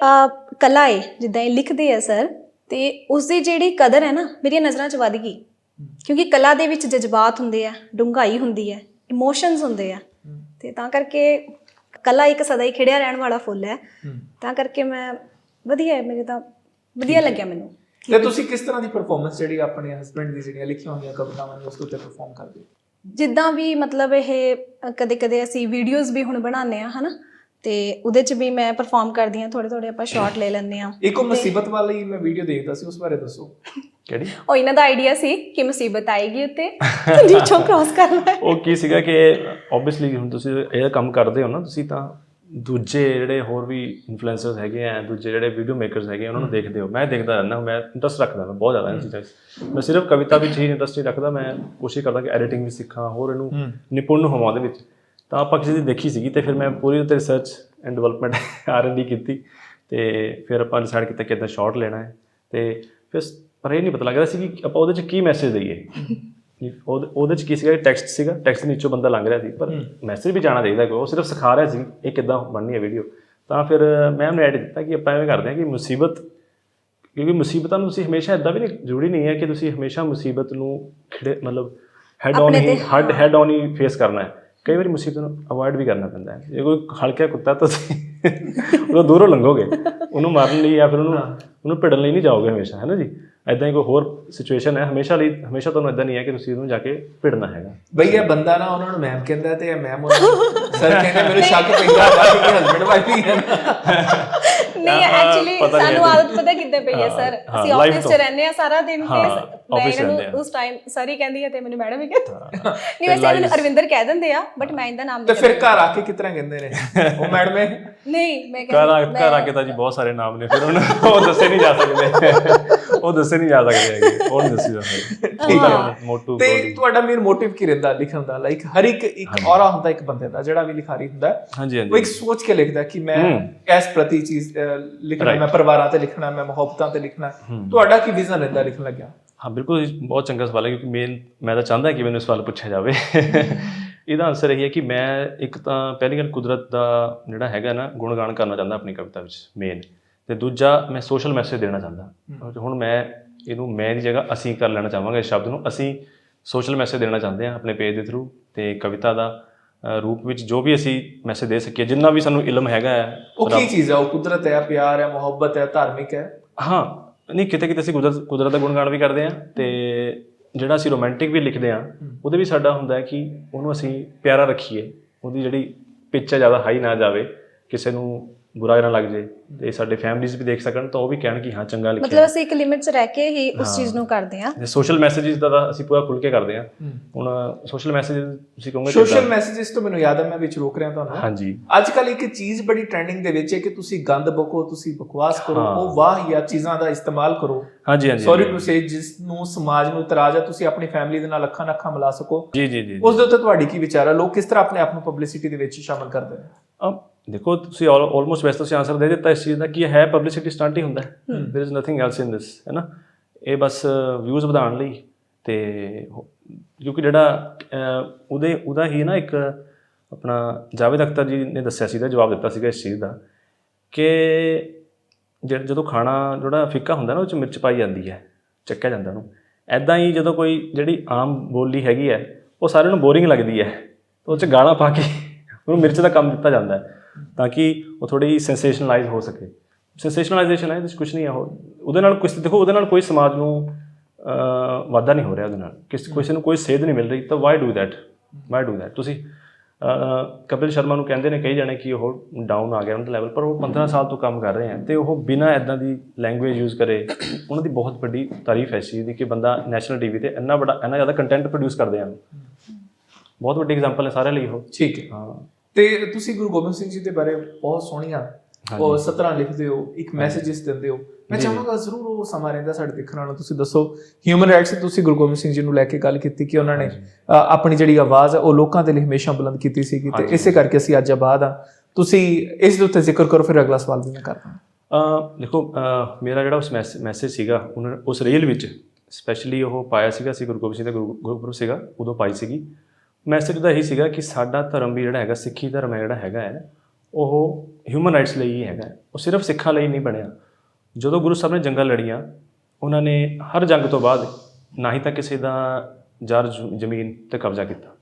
ਕਲਾ ਹੈ ਜਿੱਦਾਂ ਇਹ ਲਿਖਦੇ ਆ ਸਰ ਤੇ ਉਸ ਦੀ ਜਿਹੜੀ ਕਦਰ ਹੈ ਨਾ ਮੇਰੀਆਂ ਨਜ਼ਰਾਂ 'ਚ ਵੱਧ ਗਈ। ਕਿਉਂਕਿ ਕਲਾ ਦੇ ਵਿੱਚ ਜਜ਼ਬਾਤ ਹੁੰਦੇ ਆ ਡੂੰਘਾਈ ਹੁੰਦੀ ਹੈ ਇਮੋਸ਼ਨਸ ਹੁੰਦੇ ਆ। ਤੇ ਤਾਂ ਕਰਕੇ ਕਲਾ ਇੱਕ ਸਦਾ ਹੀ ਖਿੜਿਆ ਰਹਿਣ ਵਾਲਾ ਫੁੱਲ ਹੈ। ਤਾਂ ਕਰਕੇ ਮੈਂ ਵਧੀਆ ਹੈ ਮੇਰੇ ਤਾਂ ਵਧੀਆ ਲੱਗਿਆ ਮੈਨੂੰ। ਤੇ ਤੁਸੀਂ ਕਿਸ ਤਰ੍ਹਾਂ ਦੀ ਪਰਫਾਰਮੈਂਸ ਜਿਹੜੀ ਆਪਣੇ ਹਸਬੰਡ ਦੀ ਜਿਹੜੀਆਂ ਲਿਖੀਆਂ ਹੋਈਆਂ ਕਵਿਤਾਵਾਂ ਨੇ ਉਸ ਦੇ ਉੱਤੇ ਪਰਫਾਰਮ ਕਰਦੇ ਹੋ? ਜਿੱਦਾਂ ਵੀ ਮਤਲਬ ਇਹ ਕਦੇ ਕਦੇ ਅਸੀਂ ਵੀਡੀਓਜ਼ ਵੀ ਹੁਣ ਬਣਾਉਂਦੇ ਆ ਹਨਾ? ਤੇ ਉਹਦੇ 'ਚ ਵੀ ਮੈਂ ਪਰਫਾਰਮ ਕਰਦੀ ਆ ਥੋੜੇ ਥੋੜੇ ਆਪਾਂ ਸ਼ਾਰਟ ਲੈ ਲੈਂਦੇ ਆ ਇੱਕ ਉਹ ਮੁਸੀਬਤ ਵਾਲੀ ਮੈਂ ਵੀਡੀਓ ਦੇਖਦਾ ਸੀ ਉਸ ਬਾਰੇ ਦੱਸੋ। ਕਿਹੜੀ? ਉਹ ਇਹਨਾਂ ਦਾ ਆਈਡੀਆ ਸੀ ਕਿ ਮੁਸੀਬਤ ਆਏਗੀ ਉੱਤੇ। ਨੀਚੋਂ ਕ੍ਰਾਸ ਕਰਨਾ। ਹੈ। ਉਹ ਕੀ ਸੀਗਾ ਕਿ ਆਬਵੀਅਸਲੀ ਹੁਣ ਤੁਸੀਂ ਇਹ ਕੰਮ ਕਰਦੇ ਹੋ ਨਾ ਤੁਸੀਂ ਤਾਂ ਦੂਜੇ ਜਿਹੜੇ ਹੋਰ ਵੀ ਇਨਫਲੂਐਂਸਰਸ ਹੈਗੇ ਆ ਦੂਜੇ ਜਿਹੜੇ ਵੀਡੀਓ ਮੇਕਰਸ ਹੈਗੇ ਉਹਨਾਂ ਨੂੰ ਦੇਖਦੇ ਹੋ। ਮੈਂ ਦੇਖਦਾ ਰਹਿੰਦਾ ਮੈਂ ਇੰਟਰਸਟ ਰੱਖਦਾ ਮੈਂ ਬਹੁਤ ਜ਼ਿਆਦਾ ਇਹ ਚੀਜ਼ਾਂ 'ਚ। ਮੈਂ ਸਿਰਫ ਕਵਿਤਾ ਵਿੱਚ ਹੀ ਇੰਟਰਸਟ ਰੱਖਦਾ ਮੈਂ ਕੋਸ਼ਿਸ਼ ਕਰਦਾ ਕਿ ਐਡੀਟਿੰਗ ਵੀ ਸਿੱਖਾਂ ਹੋਰ ਇਹਨੂੰ ਨਿਪੁੰਨ ਹੋਵਾਂ ਉਹਦੇ ਵਿੱਚ। ਤਾਂ ਆਪਾਂ ਕਿਸੇ ਦੀ ਦੇਖੀ ਸੀਗੀ ਤੇ ਫਿਰ ਮੈਂ ਪੂਰੀ ਉੱਤੇ ਰਿਸਰਚ ਐਂਡ ਡਿਵੈਲਪਮੈਂਟ ਆਰ&ਡੀ ਕੀਤੀ ਤੇ ਫਿਰ ਆਪਾਂ ਡਿਸਾਈਡ ਕੀਤਾ ਕਿ ਇਦਾਂ ਸ਼ਾਰਟ ਲੈਣਾ ਹੈ ਤੇ ਫਿਰ ਪਰ ਇਹ ਨਹੀਂ ਪਤਾ ਲੱਗ ਰਿਹਾ ਸੀ ਕਿ ਆਪਾਂ ਉਹਦੇ 'ਚ ਕੀ ਮੈਸੇਜ ਦਈਏ। ਕਿ ਉਹਦੇ ਉਹਦੇ 'ਚ ਕੀ ਸੀਗਾ ਟੈਕਸਟ ਸੀਗਾ ਟੈਕਸਟ ਦੇ ਨੀਚੋਂ ਬੰਦਾ ਲੰਘ ਰਿਹਾ ਸੀ ਪਰ ਮੈਸੇਜ ਵੀ ਜਾਣਾ ਚਾਹੀਦਾ ਕੋਈ ਉਹ ਸਿਰਫ ਸਿਖਾ ਰਿਹਾ ਸੀ ਇਹ ਕਿੱਦਾਂ ਬਣਨੀ ਹੈ ਵੀਡੀਓ ਤਾਂ ਫਿਰ ਮੈਂ ਉਹਨੂੰ ਐਡ ਦਿੱਤਾ ਕਿ ਆਪਾਂ ਐਵੇਂ ਕਰਦੇ ਹਾਂ ਕਿ ਮੁਸੀਬਤ ਕਿਉਂਕਿ ਮੁਸੀਬਤਾਂ ਨੂੰ ਤੁਸੀਂ ਹਮੇਸ਼ਾ ਇਦਾਂ ਵੀ ਨਹੀਂ ਜ਼ਰੂਰੀ ਨਹੀਂ ਹੈ ਕਿ ਤੁਸੀਂ ਹਮੇਸ਼ਾ ਮੁਸੀਬਤ ਨੂੰ ਖਿੜੇ ਮਤਲਬ ਹੈਡ ਔਨ ਹੀ ਹੈਡ ਹੈਡ ਔਨ ਹੀ ਫੇਸ ਕਰਨਾ ਹੈ। ਕਈ ਵਾਰੀ ਮੁਸੀਬਤ ਨੂੰ ਅਵੋਇਡ ਵੀ ਕਰਨਾ ਪੈਂਦਾ ਹੈ। ਜੇ ਕੋਈ ਹਲਕਾ ਕੁੱਤਾ ਤਾਂ ਤੁਸੀਂ ਉਹ ਦੂਰੋਂ ਲੰਘੋਗੇ। ਉਹਨੂੰ ਮਾਰਨ ਲਈ ਜਾਂ ਫਿਰ ਉਹਨੂੰ ਉਹਨੂੰ ਭਿੜਨ ਲਈ ਨਹੀਂ ਜਾਓਗੇ ਹਮੇਸ਼ਾ ਹੈ ਨਾ ਜੀ? ਐਦਾਂ ਹੀ ਕੋਈ ਹੋਰ ਸਿਚੁਏਸ਼ਨ ਹੈ ਹਮੇਸ਼ਾ ਲਈ ਹਮੇਸ਼ਾ ਤੁਹਾਨੂੰ ਇਦਾਂ ਨਹੀਂ ਹੈ ਕਿ ਤੁਸੀਂ ਉਹਨੂੰ ਜਾ ਕੇ ਭਿੜਨਾ ਹੈਗਾ। ਬਈ ਇਹ ਬੰਦਾ ਨਾ ਉਹਨਾਂ ਨੂੰ ਮੈਮ ਕਹਿੰਦਾ ਤੇ ਇਹ ਮੈਮ ਉਹਨਾਂ ਸਰ ਕਹਿੰਦੇ ਮੈਨੂੰ ਸ਼ੱਕ ਪੈਂਦਾ ਕਿ ਹਸਬੰਡ ਵਾਈਫ ਹੀ ਹੈ ਨਹੀਂ ਐਕਚੁਅਲੀ ਸਾਨੂੰ। ਆਦਤ ਪਤਾ ਕਿੱਦਾਂ ਪਈ ਹੈ ਸਰ ਅਸੀਂ ਆਫਿਸ 'ਚ। ਰਹਿੰਦੇ ਆ ਸਾਰਾ ਦਿਨ ਤੇ ਮੈਂ ਉਸ ਟਾਈਮ ਸਰ ਹੀ ਕਹਿੰਦੀ ਹੈ ਤੇ ਮੈਨੂੰ ਮੈਡਮ ਹੀ ਕਹਿੰਦੀ ਨਹੀਂ ਵੈਸੇ ਮੈਨੂੰ ਅਰਵਿੰਦਰ ਕਹਿ ਦਿੰਦੇ ਆ ਬਟ ਮੈਂ ਇਹਦਾ ਨਾਮ ਤੇ ਫਿਰ ਘਰ ਆ ਕੇ ਕਿਤਨਾ ਕਹਿੰਦੇ ਨੇ? ਉਹ ਮੈਡਮ ਨਹੀਂ ਮੈਂ ਘਰ ਆ ਕਹਿੰਦੀ ਘਰ ਆ ਕੇ ਤਾਂ ਜੀ ਬਹੁਤ ਸਾਰੇ ਨਾਮ ਨੇ ਫਿਰ ਉਹਨਾਂ ਉਹ ਦੱਸੇ ਨਹੀਂ ਜਾ ਸਕਦੇ। ਉਹ ਦੱਸੇ ਨਹੀਂ ਜਾ ਸਕਦੇ ਹੈਗੇ ਉਹ ਨਹੀਂ ਦੱਸੀ ਜਾ ਸਕਦੇ ਠੀਕ ਹੈ। ਮੋਟੂ ਤੇ ਤੁਹਾਡਾ ਮੇਨ ਮੋਟਿਵ ਕੀ ਰਹਿੰਦਾ ਲਿਖਣ ਦਾ? ਲਾਈਕ ਹਰ ਇੱਕ ਇੱਕ ਔਰਾ ਹੁੰਦਾ ਇੱਕ ਬੰਦੇ ਦਾ ਜਿਹੜਾ ਵੀ ਲਿਖਾਰੀ ਹੁੰਦਾ। ਹੈ, ਹਾਂਜੀ। ਉਹ ਹਾਂਜੀ ਇੱਕ ਸੋਚ ਕੇ ਲਿਖਦਾ ਕਿ ਮੈਂ ਇਸ ਪ੍ਰਤੀ ਚੀਜ਼ ਲਿਖਣਾ ਮੈਂ ਪਰਿਵਾਰਾਂ ਤੇ ਲਿਖਣਾ ਮੈਂ ਮੁਹੱਬਤਾਂ ਤੇ ਲਿਖਣਾ। ਤੁਹਾਡਾ ਕੀ ਵਿਜ਼ਨ ਰਹਿੰਦਾ ਲਿਖਣ ਲੱਗਿਆ? ਹਾਂ ਬਿਲਕੁਲ ਬਹੁਤ ਚੰਗਾ ਸਵਾਲ ਹੈ ਕਿਉਂਕਿ ਮੇਨ ਮੈਂ ਤਾਂ ਚਾਹੁੰਦਾ ਕਿ ਮੈਨੂੰ ਇਹ ਸਵਾਲ ਪੁੱਛਿਆ ਜਾਵੇ। ਇਹਦਾ ਆਨਸਰ ਇਹ ਹੈ ਕਿ ਮੈਂ ਇੱਕ ਤਾਂ ਪਹਿਲੀ ਗੱਲ ਕੁਦਰਤ ਦਾ ਜਿਹੜਾ ਹੈਗਾ ਨਾ ਗੁਣਗਾਨ ਕਰਨਾ ਚਾਹੁੰਦਾ ਆਪਣੀ ਕਵਿਤਾ ਵਿੱਚ ਮੇਨ ਤੇ ਦੂਜਾ ਮੈਂ ਸੋਸ਼ਲ ਮੈਸੇਜ ਦੇਣਾ ਚਾਹੁੰਦਾ। ਹੁਣ ਮੈਂ ਇਹਨੂੰ ਮੈਂ ਦੀ ਜਗ੍ਹਾ ਅਸੀਂ ਕਰ ਲੈਣਾ ਚਾਹਾਂਗਾ ਇਸ ਸ਼ਬਦ ਨੂੰ ਅਸੀਂ ਸੋਸ਼ਲ ਮੈਸੇਜ ਦੇਣਾ ਚਾਹੁੰਦੇ ਹਾਂ ਆਪਣੇ ਪੇਜ ਦੇ ਥਰੂ ਤੇ ਕਵਿਤਾ ਦਾ ਰੂਪ ਵਿੱਚ ਜੋ ਵੀ ਅਸੀਂ ਮੈਸੇਜ ਦੇ ਸਕੀਏ ਜਿੰਨਾ ਵੀ ਸਾਨੂੰ ਇਲਮ ਹੈਗਾ ਹੈ ਉਹ ਕੀ ਚੀਜ਼ ਹੈ? ਉਹ ਕੁਦਰਤ ਹੈ ਪਿਆਰ ਹੈ ਮੁਹੱਬਤ ਹੈ ਧਾਰਮਿਕ ਹੈ? ਹਾਂ ਨਹੀਂ ਕਿਤੇ ਕਿਤੇ ਅਸੀਂ ਕੁਦਰਤ ਕੁਦਰਤ ਦਾ ਗੁਣਗਾਨ ਵੀ ਕਰਦੇ ਹਾਂ ਤੇ ਜਿਹੜਾ ਅਸੀਂ ਰੋਮਾਂਟਿਕ ਵੀ ਲਿਖਦੇ ਹਾਂ ਉਹਦੇ ਵੀ ਸਾਡਾ ਹੁੰਦਾ ਹੈ ਕਿ ਉਹਨੂੰ ਅਸੀਂ ਪਿਆਰਾ ਰੱਖੀਏ ਉਹਦੀ ਜਿਹੜੀ ਪਿੱਚ ਹੈ ਜ਼ਿਆਦਾ ਹਾਈ ਨਾ ਜਾਵੇ ਕਿਸੇ ਨੂੰ ਬੁਰਾ ਨਾ ਲੱਗ ਜੇ ਤੇ ਸਾਡੇ ਫੈਮਲੀਜ਼ ਵੀ ਦੇਖ ਸਕਣ ਤਾਂ ਉਹ ਵੀ ਕਹਿਣ ਕਿ ਹਾਂ ਚੰਗਾ ਲਿਖਿਆ ਮਤਲਬ ਅਸੀਂ ਇੱਕ ਲਿਮਿਟ 'ਚ ਰਹਿ ਕੇ ਹੀ ਉਸ ਚੀਜ਼ ਨੂੰ ਕਰਦੇ ਆ ਤੇ ਸੋਸ਼ਲ ਮੈਸੇजेस ਦਾ ਅਸੀਂ ਪੂਰਾ ਖੁੱਲ ਕੇ ਕਰਦੇ ਆ ਹੁਣ ਸੋਸ਼ਲ ਮੈਸੇਜ ਤੁਸੀਂ ਕਹੋਗੇ ਸੋਸ਼ਲ ਮੈਸੇजेस ਤੋਂ ਮੈਨੂੰ ਯਾਦ ਆ ਮੈਂ ਵਿੱਚ ਰੋਕ ਰਿਹਾ ਤੁਹਾਨੂੰ। ਹਾਂਜੀ। ਅੱਜ ਕੱਲ ਇੱਕ ਚੀਜ਼ ਬੜੀ ਟ੍ਰੈਂਡਿੰਗ ਦੇ ਵਿੱਚ ਹੈ ਕਿ ਤੁਸੀਂ ਗੰਦ ਬਕੋ ਤੁਸੀਂ ਬਕਵਾਸ ਕਰੋ ਉਹ ਵਾਹ ਜਾਂ ਚੀਜ਼ਾਂ ਦਾ ਇਸਤੇਮਾਲ ਕਰੋ। ਹਾਂਜੀ ਹਾਂਜੀ ਸੌਰੀ ਟੂ ਸੇ ਜਿਸ ਨੂੰ ਸਮਾਜ ਨੂੰ ਇਤਰਾਜ਼ ਆ ਤੁਸੀਂ ਆਪਣੀ ਫੈਮਿਲੀ ਦੇ ਨਾਲ ਅੱਖਾਂ ਨਾਲ ਅੱਖਾਂ ਮਿਲਾ ਸਕੋ। ਜੀ ਜੀ ਜੀ ਉਸ ਦੇ ਉੱਤੇ ਤੁਹਾਡੀ ਕੀ ਵਿਚਾਰ ਆ? ਲੋਕ ਕਿਸ ਤਰ੍ਹਾਂ ਆਪਣੇ ਆਪ ਨੂੰ ਪਬਲਿਸਿਟੀ ਦੇ ਵਿੱਚ ਸ਼ਾਮਲ ਕਰਦੇ ਨੇ? ਦੇਖੋ ਤੁਸੀਂ ਆਲਮੋਸਟ ਵੈਸੇ ਤੁਸੀਂ ਆਨਸਰ ਦੇ ਦਿੱਤਾ ਇਸ ਚੀਜ਼ ਦਾ ਕਿ ਇਹ ਹੈ ਪਬਲਿਸਿਟੀ ਸਟੰਟ ਹੀ ਹੁੰਦਾ ਹੈ there is nothing else in this ਹੈ ਨਾ ਇਹ ਬਸ ਵਿਊਜ਼ ਵਧਾਉਣ ਲਈ ਤੇ ਹੋ- ਕਿਉਂਕਿ ਜਿਹੜਾ ਅਹ, ਉਹਦੇ ਉਹਦਾ ਹੀ ਨਾ ਇੱਕ ਆਪਣਾ ਜਾਵੇਦ ਅਖਤਰ ਜੀ ਨੇ ਦੱਸਿਆ ਸੀਗਾ ਜਵਾਬ ਦਿੱਤਾ ਸੀਗਾ ਇਸ ਚੀਜ਼ ਦਾ ਕਿ ਜਦ- ਜਦੋਂ ਖਾਣਾ ਜਿਹੜਾ ਫਿੱਕਾ ਹੁੰਦਾ ਨਾ ਉਹ ਚ ਮਿਰਚ ਪਾਈ ਜਾਂਦੀ ਹੈ ਚੱਕਿਆ ਜਾਂਦਾ ਉਹਨੂੰ ਐਦਾਂ ਹੀ ਜਦੋਂ ਕੋਈ ਜਿਹੜੀ ਆਮ ਬੋਲੀ ਹੈਗੀ ਹੈ ਉਹ ਸਾਰਿਆਂ ਨੂੰ ਬੋਰਿੰਗ ਲੱਗਦੀ ਹੈ ਉਹ ਚ ਗਾਣਾ ਪਾ ਕੇ ਉਹਨੂੰ ਮਿਰਚ ਦਾ ਕੰਮ ਦਿੱਤਾ ਜਾਂਦਾ ਹੈ ਤਾਂ ਕਿ ਉਹ ਥੋੜੀ ਸੈਂਸੇਸ਼ਨਲਾਈਜ਼ ਹੋ ਸਕੇ। ਸੈਂਸੇਸ਼ਨਲਾਈਜੇਸ਼ਨ ਹੈ ਕੁਝ ਨਹੀਂ ਹੈ। ਉਹ ਉਹਦੇ ਨਾਲ ਕੁਝ ਦੇਖੋ ਉਹਦੇ ਨਾਲ ਕੋਈ ਸਮਾਜ ਨੂੰ ਵਾਧਾ ਨਹੀਂ ਹੋ ਰਿਹਾ ਉਹਦੇ ਨਾਲ। ਕਿਸ ਕਿਸੇ ਨੂੰ ਕੋਈ ਸੇਧ ਨਹੀਂ ਮਿਲ ਰਹੀ ਤਾਂ why do that why do that ਤੁਸੀਂ ਕਪਿਲ ਸ਼ਰਮਾ ਨੂੰ ਕਹਿੰਦੇ ਨੇ ਕਈ ਜਣੇ ਕਿ ਉਹ ਡਾਊਨ ਆ ਗਿਆ ਉਹਨਾਂ ਦਾ ਲੈਵਲ ਪਰ ਉਹ 15 ਸਾਲ ਤੋਂ ਕੰਮ ਕਰ ਰਹੇ ਆ ਤੇ ਉਹ ਬਿਨਾਂ ਇਦਾਂ ਦੀ ਲੈਂਗੁਏਜ ਯੂਜ਼ ਕਰੇ। ਉਹਨਾਂ ਦੀ ਬਹੁਤ ਵੱਡੀ ਤਾਰੀਫ ਹੈ ਚੀਜ਼ ਦੀ ਕਿ ਬੰਦਾ ਨੈਸ਼ਨਲ ਟੀਵੀ ਤੇ ਇੰਨਾ ਬੜਾ ਇੰਨਾ ਜ਼ਿਆਦਾ ਕੰਟੈਂਟ ਪ੍ਰੋਡਿਊਸ ਕਰਦੇ ਹਨ ਬਹੁਤ ਵੱਡੀ ਐਗਜ਼ਾਮਪਲ ਹੈ ਸਾਰਿਆਂ ਲਈ ਉਹ। ਠੀਕ ਹੈ। ਹਾਂ। ਤੇ ਤੁਸੀਂ ਗੁਰੂ ਗੋਬਿੰਦ ਸਿੰਘ ਜੀ ਦੇ ਬਾਰੇ ਬਹੁਤ ਸੋਹਣੀਆਂ ਉਹ ਸਤਰਾਂ ਲਿਖਦੇ ਹੋ ਇੱਕ ਮੈਸੇजेस ਦਿੰਦੇ ਹੋ। ਮੈਂ ਚਾਹਾਂਗਾ ਜ਼ਰੂਰ ਉਹ ਸਮਾਂ ਰਹਿੰਦਾ ਸਾਡੇ ਦੇਖਣ ਵਾਲਾ ਤੁਸੀਂ ਦੱਸੋ। ਹਿਊਮਨ ਰਾਈਟਸ ਤੁਸੀਂ ਗੁਰੂ ਗੋਬਿੰਦ ਸਿੰਘ ਜੀ ਨੂੰ ਲੈ ਕੇ ਗੱਲ ਕੀਤੀ ਕਿ ਉਹਨਾਂ ਨੇ ਆਪਣੀ ਜਿਹੜੀ ਆਵਾਜ਼ ਹੈ ਉਹ ਲੋਕਾਂ ਦੇ ਲਈ ਹਮੇਸ਼ਾ ਬੁਲੰਦ ਕੀਤੀ ਸੀਗੀ ਤੇ ਇਸੇ ਕਰਕੇ ਅਸੀਂ ਅੱਜ ਆਬਾਦ ਆ। ਤੁਸੀਂ ਇਸ ਦੇ ਉੱਤੇ ਜ਼ਿਕਰ ਕਰੋ ਫਿਰ ਅਗਲਾ ਸਵਾਲ ਵੀ ਮੈਂ ਕਰਦਾ ਅ ਦੇਖੋ ਮੇਰਾ ਜਿਹੜਾ ਉਸ ਮੈਸੇਜ ਸੀਗਾ ਉਹਨਾਂ ਉਸ ਰੀਲ ਵਿੱਚ ਸਪੈਸ਼ਲੀ ਉਹ ਪਾਇਆ ਸੀਗਾ ਸੀ ਗੁਰੂ ਗੋਬਿੰਦ ਸਿੰਘ ਦਾ ਗੁਰੂ- ਗੁਰਪੁਰਬ ਸੀਗਾ ਉਦੋਂ ਪਾਈ ਸੀਗੀ। ਮੈਸੇਜ ਦਾ ਇਹੀ ਸੀਗਾ ਕਿ ਸਾਡਾ ਧਰਮ ਵੀ ਜਿਹੜਾ ਹੈਗਾ, ਸਿੱਖੀ ਧਰਮ ਹੈ ਜਿਹੜਾ ਹੈਗਾ ਹੈ, ਉਹ ਹਿਊਮਨ ਰਾਈਟਸ ਲਈ ਹੀ ਹੈਗਾ ਉਹ ਸਿਰਫ ਸਿੱਖਾਂ ਲਈ ਨਹੀਂ ਬਣਿਆ। ਜਦੋਂ ਗੁਰੂ ਸਾਹਿਬ ਨੇ ਜੰਗਾਂ ਲੜੀਆਂ, ਉਹਨਾਂ ਨੇ ਹਰ ਜੰਗ ਤੋਂ ਬਾਅਦ ਨਾ ਹੀ ਤਾਂ ਕਿਸੇ ਦਾ ਜਰ ਜ਼ਮੀਨ ਤੇ ਕਬਜ਼ਾ ਕੀਤਾ।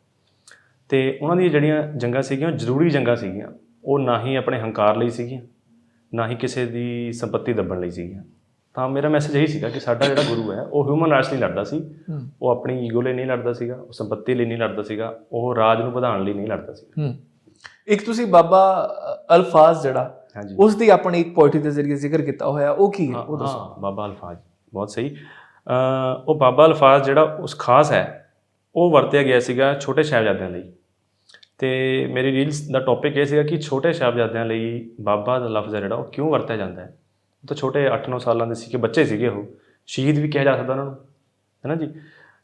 ਤੇ ਉਹਨਾਂ ਦੀਆਂ ਜਿਹੜੀਆਂ ਜੰਗਾਂ ਸੀਗੀਆਂ, ਉਹ ਜ਼ਰੂਰੀ ਜੰਗਾਂ ਸੀਗੀਆਂ। ਉਹ ਨਾ ਹੀ ਆਪਣੇ ਹੰਕਾਰ ਲਈ ਸੀਗੀਆਂ, ਨਾ ਹੀ ਕਿਸੇ ਦੀ ਸੰਪਤੀ ਦੱਬਣ ਲਈ ਸੀਗੀਆਂ। ਤਾਂ ਮੇਰਾ ਮੈਸੇਜ ਇਹੀ ਸੀਗਾ ਕਿ ਸਾਡਾ ਜਿਹੜਾ ਗੁਰੂ ਹੈ ਉਹ ਹਿਊਮਨ ਰਾਈਟਸ ਲਈ ਲੜਦਾ ਸੀ। ਉਹ ਆਪਣੀ ਈਗੋ ਲਈ ਨਹੀਂ ਲੜਦਾ ਸੀਗਾ ਉਹ ਸੰਪਤੀ ਲਈ ਨਹੀਂ ਲੜਦਾ ਸੀਗਾ ਉਹ ਰਾਜ ਨੂੰ ਵਧਾਉਣ ਲਈ ਨਹੀਂ ਲੜਦਾ ਸੀ ਇੱਕ ਤੁਸੀਂ ਬਾਬਾ ਅਲਫਾਜ਼ ਜਿਹੜਾ ਉਸ ਦੀ ਆਪਣੀ ਇੱਕ ਪੋਇਟਰੀ ਦੇ ਜ਼ਰੀਏ ਜ਼ਿਕਰ ਕੀਤਾ ਹੋਇਆ ਉਹ ਕੀ ਹੈ? ਉਹ ਦੱਸੋ। ਬਾਬਾ ਅਲਫਾਜ਼ ਬਹੁਤ ਸਹੀ। ਉਹ ਬਾਬਾ ਅਲਫਾਜ਼ ਜਿਹੜਾ ਉਸ ਖਾਸ ਹੈ ਉਹ ਵਰਤਿਆ ਗਿਆ ਸੀਗਾ ਛੋਟੇ ਸਾਹਿਬਜ਼ਾਦਿਆਂ ਲਈ। ਤੇ ਮੇਰੀ ਰੀਲਸ ਦਾ ਟੌਪਿਕ ਇਹ ਸੀਗਾ ਕਿ ਛੋਟੇ ਸਾਹਿਬਜ਼ਾਦਿਆਂ ਲਈ ਬਾਬਾ ਦਾ ਲਫ਼ਜ਼ ਜਿਹੜਾ ਉਹ ਕਿਉਂ ਵਰਤਿਆ ਜਾਂਦਾ ਹੈ? ਤਾਂ ਛੋਟੇ 8-9 ਸਾਲਾਂ ਦੇ ਸੀਗੇ ਬੱਚੇ ਸੀਗੇ ਉਹ। ਸ਼ਹੀਦ ਵੀ ਕਿਹਾ ਜਾ ਸਕਦਾ ਉਹਨਾਂ ਨੂੰ ਹੈ ਨਾ ਜੀ?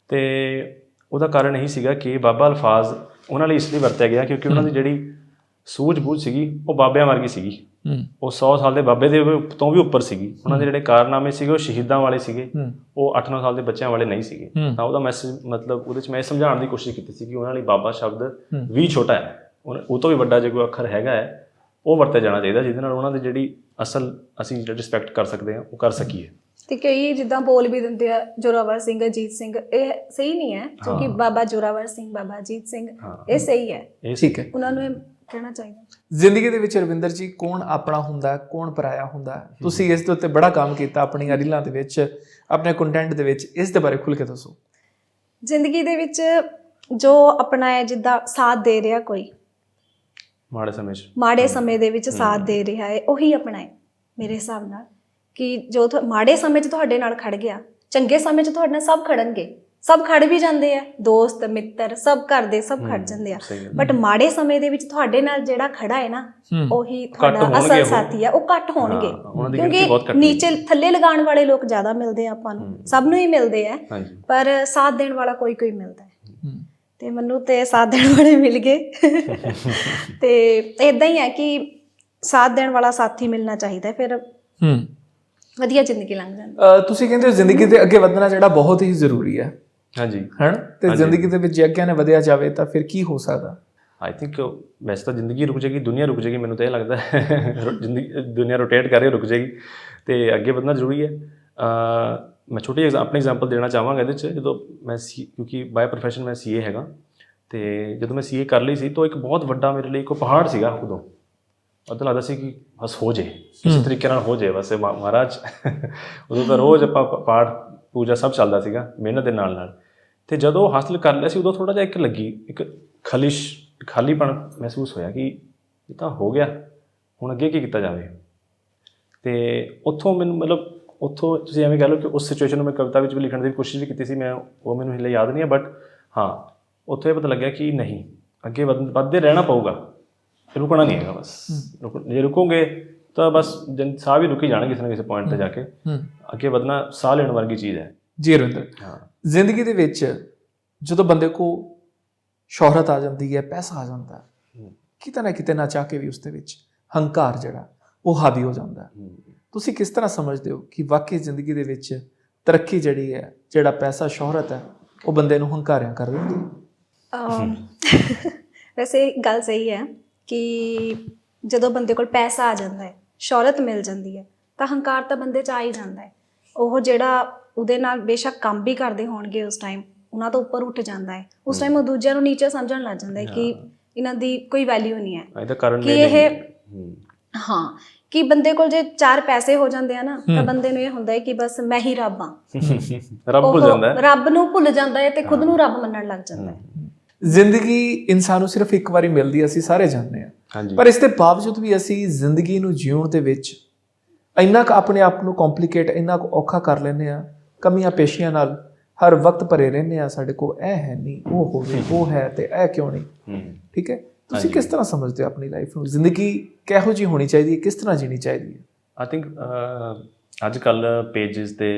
ਤੇ ਉਹਦਾ ਕਾਰਨ ਇਹੀ ਸੀਗਾ ਕਿ ਬਾਬਾ ਅਲਫਾਜ਼ ਉਹਨਾਂ ਲਈ ਇਸ ਲਈ ਵਰਤਿਆ ਗਿਆ ਕਿਉਂਕਿ ਉਹਨਾਂ ਦੀ ਜਿਹੜੀ ਸੂਝ-ਬੂਝ ਸੀਗੀ ਉਹ ਬਾਬਿਆਂ ਵਰਗੀ ਸੀਗੀ। ਉਹ 100 ਸਾਲ ਦੇ ਬਾਬੇ ਦੇ ਤੋਂ ਵੀ ਉੱਪਰ ਸੀਗੀ। ਉਹਨਾਂ ਦੇ ਜਿਹੜੇ ਕਾਰਨਾਮੇ ਸੀਗੇ ਉਹ ਸ਼ਹੀਦਾਂ ਵਾਲੇ ਸੀਗੇ। ਉਹ 8-9 ਸਾਲ ਦੇ ਬੱਚਿਆਂ ਵਾਲੇ ਨਹੀਂ ਸੀਗੇ। ਤਾਂ ਉਹਦਾ ਮੈਸੇਜ ਮਤਲਬ ਉਹਦੇ ਚ ਮੈਂ ਸਮਝਾਉਣ ਦੀ ਕੋਸ਼ਿਸ਼ ਕੀਤੀ ਸੀ ਕਿ ਉਹਨਾਂ ਲਈ ਬਾਬਾ ਸ਼ਬਦ। ਵੀ ਛੋਟਾ ਹੈ। ਉਹ ਉਹ ਤੋਂ ਵੀ ਵੱਡਾ ਜੇ ਕੋਈ ਅੱਖਰ ਹੈਗਾ ਹੈ ਉਹ ਵਰਤਿਆ ਜਾਣਾ ਚਾਹੀਦਾ ਜਿਹਦੇ ਨਾਲ ਉਹਨਾਂ ਦੀ ਜਿਹੜੀ ਅਸਲ ਅਸੀਂ ਜਿਹੜਾ ਰਿਸਪੈਕਟ ਕਰ ਸਕਦੇ ਹਾਂ ਉਹ ਕਰ ਸਕੀਏ। ਤੇ ਕਈ ਜਿੱਦਾਂ ਬੋਲ ਵੀ ਦਿੰਦੇ ਆ ਜੋਰਾਵਰ ਸਿੰਘ ਅਜੀਤ ਸਿੰਘ ਇਹ ਸਹੀ ਨਹੀਂ ਹੈ ਕਿਉਂਕਿ। ਬਾਬਾ ਜੋਰਾਵਰ ਸਿੰਘ ਬਾਬਾ ਅਜੀਤ ਸਿੰਘ ਇਹ ਸਹੀ ਹੈ। ਠੀਕ ਹੈ। ਉਹਨਾਂ ਨੂੰ ਇਹ ਕਹਿਣਾ ਚਾਹੀਦਾ। ਜ਼ਿੰਦਗੀ ਦੇ ਵਿੱਚ ਰਵਿੰਦਰ ਜੀ ਕੌਣ ਆਪਣਾ ਹੁੰਦਾ ਕੌਣ ਪਰਾਇਆ ਹੁੰਦਾ? ਤੁਸੀਂ ਇਸ ਦੇ ਉੱਤੇ ਬੜਾ ਕੰਮ ਕੀਤਾ ਆਪਣੀਆਂ ਰੀਲਾਂ ਦੇ ਵਿੱਚ ਆਪਣੇ ਕੰਟੈਂਟ ਦੇ ਵਿੱਚ ਇਸ ਦੇ ਬਾਰੇ ਖੁੱਲ ਕੇ ਦੱਸੋ। ਜ਼ਿੰਦਗੀ ਦੇ ਵਿੱਚ ਜੋ ਆਪਣਾ ਹੈ ਜਿੱਦਾਂ ਸਾਥ ਦੇ ਰਿਹਾ ਕੋਈ ਮਾੜੇ ਸਮੇਂ 'ਚ। ਮਾੜੇ ਸਮੇਂ ਦੇ ਵਿੱਚ ਸਾਥ ਦੇ ਰਿਹਾ ਹੈ ਉਹੀ ਆਪਣਾ ਹੈ ਮੇਰੇ ਹਿਸਾਬ ਨਾਲ ਕਿ ਜੋ ਮਾੜੇ ਸਮੇਂ 'ਚ ਤੁਹਾਡੇ ਨਾਲ ਖੜ ਗਿਆ ਚੰਗੇ ਸਮੇਂ 'ਚ ਤੁਹਾਡੇ ਨਾਲ ਸਭ ਖੜਨਗੇ ਸਭ ਖੜ ਵੀ ਜਾਂਦੇ ਆ ਦੋਸਤ ਮਿੱਤਰ ਸਭ ਘਰ ਦੇ ਸਭ ਖੜ ਜਾਂਦੇ ਆ ਬਟ ਮਾੜੇ ਸਮੇਂ ਦੇ ਵਿੱਚ ਤੁਹਾਡੇ ਨਾਲ ਜਿਹੜਾ ਖੜਾ ਹੈ ਨਾ ਉਹੀ ਤੁਹਾਡਾ ਅਸਲ। ਸਾਥੀ ਹੈ ਉਹ ਘੱਟ ਹੋਣਗੇ ਕਿਉਂਕਿ ਨੀਚੇ ਥੱਲੇ ਲਗਾਉਣ ਵਾਲੇ ਲੋਕ ਜ਼ਿਆਦਾ ਮਿਲਦੇ ਆ ਆਪਾਂ ਨੂੰ ਸਭ ਨੂੰ ਹੀ ਮਿਲਦੇ ਆ ਪਰ ਸਾਥ ਦੇਣ ਵਾਲਾ ਕੋਈ ਕੋਈ ਮਿਲਦਾ ਹੂੰ। ਤੇ ਮੈਨੂੰ ਤੇ ਸਾਥ ਦੇਣ ਵਾਲੇ ਮਿਲ ਗਏ। ਤੇ ਇਦਾਂ ਹੀ ਹੈ ਕਿ ਸਾਥ ਦੇਣ ਵਾਲਾ ਸਾਥੀ ਮਿਲਣਾ ਚਾਹੀਦਾ ਹੈ, ਫਿਰ ਹੂੰ। ਵਧੀਆ ਜ਼ਿੰਦਗੀ ਲੰਘ ਜਾਂਦੀ ਤੁਸੀਂ ਕਹਿੰਦੇ ਹੋ ਜ਼ਿੰਦਗੀ ਦੇ ਅੱਗੇ ਵਧਣਾ ਜਿਹੜਾ ਬਹੁਤ ਹੀ ਜ਼ਰੂਰੀ ਹੈ। ਹਾਂਜੀ। ਹਨ? ਤੇ ਜ਼ਿੰਦਗੀ ਦੇ ਵਿੱਚ ਜੇ ਅੱਗੇ ਨੇ ਵਧਿਆ ਜਾਵੇ ਤਾਂ ਫਿਰ ਕੀ ਹੋ ਸਕਦਾ? ਆਈ ਥਿੰਕ ਵੈਸੇ ਤਾਂ ਜ਼ਿੰਦਗੀ ਰੁਕ ਜਾਏਗੀ ਦੁਨੀਆ ਰੁਕ ਜਾਏਗੀ ਮੈਨੂੰ ਤਾਂ ਇਹ ਲੱਗਦਾ ਜ਼ਿੰਦਗੀ ਦੁਨੀਆ ਰੋਟੇਟ ਕਰ ਰਹੀ ਹੈ ਰੁਕ ਜਾਏਗੀ। ਤੇ ਅੱਗੇ ਵਧਣਾ ਜ਼ਰੂਰੀ ਹੈ। ਅ ਮੈਂ ਛੋਟੀ ਆਪਣੀ ਐਗਜ਼ਾਮਪਲ ਦੇਣਾ ਚਾਹਾਂਗਾ ਇਹਦੇ 'ਚ ਜਦੋਂ ਮੈਂ ਸੀ ਕਿਉਂਕਿ ਬਾਏ ਪ੍ਰੋਫੈਸ਼ਨ ਮੈਂ ਸੀਏ ਹੈਗਾ ਤੇ ਜਦੋਂ ਮੈਂ ਸੀਏ ਕਰ ਲਈ ਸੀ ਤਾਂ ਇੱਕ ਬਹੁਤ ਵੱਡਾ ਮੇਰੇ ਲਈ ਇੱਕ ਪਹਾੜ ਸੀਗਾ ਉਦੋਂ। ਉਦੋਂ ਲੱਗਦਾ ਸੀ ਕਿ ਬਸ ਹੋ ਜੇ ਕਿਸੇ ਤਰੀਕੇ ਨਾਲ ਹੋ ਜੇ ਬਸ ਮਹਾਰਾਜ। ਉਦੋਂ ਤਾਂ ਰੋਜ਼ ਆਪਾਂ ਪਾਠ ਪੂਜਾ ਸਭ ਚੱਲਦਾ ਸੀਗਾ ਮਿਹਨਤ ਦੇ ਨਾਲ ਨਾਲ ਤੇ ਜਦੋਂ ਹਾਸਲ ਕਰ ਲਿਆ ਸੀ ਉਦੋਂ ਥੋੜਾ ਜਿਹਾ ਇੱਕ ਲੱਗੀ ਇੱਕ ਖਲਿਸ਼ ਖਾਲੀਪਣ ਮਹਿਸੂਸ ਹੋਇਆ ਕਿ ਇਹ ਤਾਂ ਹੋ ਗਿਆ ਹੁਣ ਅੱਗੇ ਕੀ ਕੀਤਾ ਜਾਵੇ? ਤੇ ਉੱਥੋਂ ਮੈਨੂੰ ਮਤਲਬ ਉੱਥੋਂ ਤੁਸੀਂ ਐਵੇਂ ਕਹਿ ਲਓ ਕਿ ਉਸ ਸਿਚੁਏਸ਼ਨ ਨੂੰ ਮੈਂ ਕਵਿਤਾ ਵਿੱਚ ਵੀ ਲਿਖਣ ਦੀ ਕੋਸ਼ਿਸ਼ ਵੀ ਕੀਤੀ ਸੀ ਮੈਂ ਉਹ ਮੈਨੂੰ ਹਲੇ ਯਾਦ ਨਹੀਂ ਹੈ ਬਟ ਹਾਂ ਉੱਥੋਂ ਇਹ ਪਤਾ ਲੱਗਿਆ ਕਿ ਨਹੀਂ ਅੱਗੇ ਵਧ- ਵੱਧਦੇ ਰਹਿਣਾ ਪਊਗਾ ਰੁਕਣਾ ਨਹੀਂ ਹੈਗਾ ਬਸ। ਰੁਕ ਜੇ ਰੁਕੋਗੇ ਤਾਂ ਬਸ ਜਨ ਸਾਹ ਵੀ ਰੁਕੀ ਜਾਣਗੇ ਕਿਸੇ ਨਾ ਕਿਸੇ ਪੁਆਇੰਟ ਤੇ ਜਾ ਕੇ। ਅੱਗੇ ਵਧਣਾ ਸਾਹ ਲੈਣ ਵਰਗੀ ਚੀਜ਼ ਹੈ। ਜੀ ਰਵਿੰਦਰ ਹਾਂ। ਜ਼ਿੰਦਗੀ ਦੇ ਵਿੱਚ ਜਦੋਂ ਬੰਦੇ ਕੋ ਸ਼ੋਹਰਤ ਆ ਜਾਂਦੀ ਹੈ ਪੈਸਾ ਆ ਜਾਂਦਾ ਹੈ। ਕਿਤੇ ਨਾ ਕਿਤੇ ਨਾ ਚਾਹ ਕੇ ਵੀ ਉਸ ਦੇ ਵਿੱਚ ਹੰਕਾਰ ਜਿਹੜਾ ਉਹ ਹਾਵੀ ਹੋ ਜਾਂਦਾ ਹੂੰ। ਤੁਸੀਂ ਕਿਸ ਤਰ੍ਹਾਂ ਸਮਝਦੇ ਹੋ ਕਿ ਵਾਕਈ ਜ਼ਿੰਦਗੀ ਦੇ ਵਿੱਚ ਤਰੱਕੀ ਜਿਹੜੀ ਹੈ ਜਿਹੜਾ ਪੈਸਾ ਸ਼ੋਹਰਤ ਹੈ ਉਹ ਬੰਦੇ ਨੂੰ ਹੰਕਾਰਿਆਂ ਕਰ ਦਿੰਦੀ ਹੈ? ਵੈਸੇ ਗੱਲ ਸਹੀ ਹੈ ਕਿ ਜਦੋਂ ਬੰਦੇ ਕੋਲ ਪੈਸਾ ਆ ਜਾਂਦਾ ਹੈ ਸ਼ੌਹਰਤ ਮਿਲ ਜਾਂਦੀ ਹੈ ਤਾਂ ਹੰਕਾਰ ਤਾਂ ਬੰਦੇ 'ਚ ਆ ਹੀ ਜਾਂਦਾ ਹੈ। ਉਹ ਜਿਹੜਾ ਉਹਦੇ ਨਾਲ ਬੇਸ਼ੱਕ ਕੰਮ ਵੀ ਕਰਦੇ ਹੋਣਗੇ ਉਸ ਟਾਈਮ ਉਹਨਾਂ ਤੋਂ ਉੱਪਰ ਉੱਠ ਜਾਂਦਾ ਹੈ। ਉਸ ਟਾਈਮ ਉਹ ਦੂਜਿਆਂ ਨੂੰ ਨੀਚੇ ਸਮਝਣ ਲੱਗ ਜਾਂਦਾ ਹੈ ਕਿ ਇਹਨਾਂ ਦੀ ਕੋਈ ਵੈਲਿਊ ਨਹੀਂ ਹੈ। ਇਹਦਾ ਕਾਰਨ ਕਿ ਇਹ ਹੂੰ। ਹਾਂ ਕਿ ਬੰਦੇ ਕੋਲ ਜੇ ਚਾਰ ਪੈਸੇ ਹੋ ਜਾਂਦੇ ਆ ਨਾ ਤਾਂ ਬੰਦੇ ਨੂੰ ਇਹ ਹੁੰਦਾ ਹੈ ਕਿ ਬਸ ਮੈਂ ਹੀ ਰੱਬ ਹਾਂ। ਰੱਬ ਭੁੱਲ ਜਾਂਦਾ ਹੈ। ਰੱਬ ਨੂੰ ਭੁੱਲ ਜਾਂਦਾ ਹੈ ਤੇ ਖੁਦ ਨੂੰ ਰੱਬ ਮੰਨਣ ਲੱਗ ਜਾਂਦਾ ਹੈ। ਜ਼ਿੰਦਗੀ ਇਨਸਾਨ ਨੂੰ ਸਿਰਫ ਇੱਕ ਵਾਰੀ ਮਿਲਦੀ ਹੈ, ਅਸੀਂ ਸਾਰੇ ਜਾਣਦੇ ਹਾਂਜੀ। ਪਰ ਇਸ ਦੇ ਬਾਵਜੂਦ ਵੀ ਅਸੀਂ ਜ਼ਿੰਦਗੀ ਨੂੰ ਜਿਉਣ ਦੇ ਵਿੱਚ ਇੰਨਾ ਕੁ ਆਪਣੇ ਆਪ ਨੂੰ ਕੰਪਲਿਕੇਟ ਇੰਨਾ ਕੁ ਔਖਾ ਕਰ ਲੈਂਦੇ ਆ ਕਮੀਆਂ ਪੇਸ਼ੀਆਂ ਨਾਲ ਹਰ ਵਕਤ ਭਰੇ ਰਹਿੰਦੇ ਆ ਸਾਡੇ ਕੋਲ ਇਹ ਹੈ ਨਹੀਂ ਉਹ ਹੋਵੇ ਉਹ ਹੈ ਤੇ ਇਹ ਕਿਉਂ ਨਹੀਂ? ਠੀਕ ਹੈ? ਤੁਸੀਂ ਕਿਸ ਤਰ੍ਹਾਂ ਸਮਝਦੇ ਹੋ ਆਪਣੀ ਲਾਈਫ ਨੂੰ? ਜ਼ਿੰਦਗੀ ਕਿਹੋ ਜੀ ਹੋਣੀ ਚਾਹੀਦੀ ਹੈ? ਕਿਸ ਤਰ੍ਹਾਂ ਜੀਣੀ ਚਾਹੀਦੀ ਹੈ? ਆਈ ਥਿੰਕ ਅੱਜ ਕੱਲ ਪੇजेस ਤੇ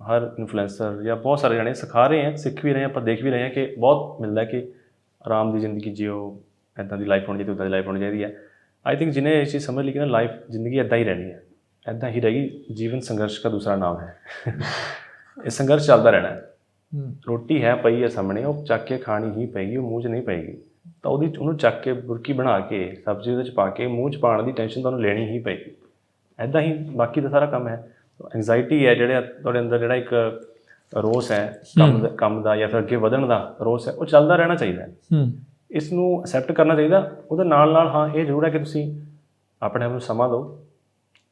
ਹਰ ਇਨਫਲੂਐਂਸਰ ਜਾਂ ਬਹੁਤ ਸਾਰੇ ਜਣੇ ਸਿਖਾ ਰਹੇ ਆ ਸਿੱਖ ਵੀ ਰਹੇ ਆ ਆਪਾਂ ਦੇਖ ਵੀ ਰਹੇ ਆ ਕਿ ਬਹੁਤ ਮਿਲਦਾ ਹੈ ਕਿ ਆਰਾਮ ਦੀ ਜ਼ਿੰਦਗੀ ਜਿਓ ਐਦਾਂ ਦੀ ਲਾਈਫ ਹੋਣੀ ਚਾਹੀਦੀ ਉਦਾਂ ਦੀ ਲਾਈਫ ਹੋਣੀ ਚਾਹੀਦੀ ਹੈ। ਆਈ ਥਿੰਕ ਜਿਹਨੇ ਇਹ ਚੀਜ਼ ਸਮਝ ਲਈ ਕਿ ਨਾ ਲਾਈਫ ਜ਼ਿੰਦਗੀ ਐਦਾਂ ਹੀ ਰਹਿਣੀ ਹੈ। ਐਦਾਂ ਹੀ ਰਹੇਗੀ ਜੀਵਨ ਸੰਘਰਸ਼ ਦਾ ਦੂਸਰਾ ਨਾਮ ਹੈ। ਇਹ ਸੰਘਰਸ਼ ਚੱਲਦਾ ਰਹਿਣਾ ਹੈ। ਰੋਟੀ ਹੈ ਪਈ ਹੈ ਸਾਹਮਣੇ ਉਹ ਚੱਕ ਕੇ ਖਾਣੀ ਹੀ ਪਏਗੀ ਉਹ ਮੂੰਹ 'ਚ ਨਹੀਂ ਪਏਗੀ। ਤਾਂ ਉਹਦੀ ਉਹਨੂੰ ਚੱਕ ਕੇ ਬੁਰਕੀ ਬਣਾ ਕੇ ਸਬਜ਼ੀ ਉਹਦੇ ਚ ਪਾ ਕੇ ਮੂੰਹ ਚ ਪਾਣ ਦੀ ਟੈਨਸ਼ਨ ਤੁਹਾਨੂੰ ਲੈਣੀ ਹੀ ਪਏਗੀ। ਐਦਾਂ ਹੀ ਬਾਕੀ ਦਾ ਸਾਰਾ ਕੰਮ ਹੈ। ਐਂਗਜ਼ਾਇਟੀ ਹੈ ਜਿਹੜੇ ਤੁਹਾਡੇ ਅੰਦਰ ਜਿਹੜਾ ਇੱਕ ਰੋਸ ਹੈ ਕੰਮ ਦਾ ਕੰਮ ਦਾ ਜਾਂ ਫਿਰ ਅੱਗੇ ਵਧਣ ਦਾ ਰੋਸ ਹੈ ਉਹ ਚੱਲਦਾ ਰਹਿਣਾ ਚਾਹੀਦਾ ਹੈ। ਇਸ ਨੂੰ ਐਕਸੈਪਟ ਕਰਨਾ ਚਾਹੀਦਾ। ਉਹਦੇ ਨਾਲ ਨਾਲ ਹਾਂ ਇਹ ਜ਼ਰੂਰ ਹੈ ਕਿ ਤੁਸੀਂ ਆਪਣੇ ਆਪ ਨੂੰ ਸਮਾਂ ਦਿਓ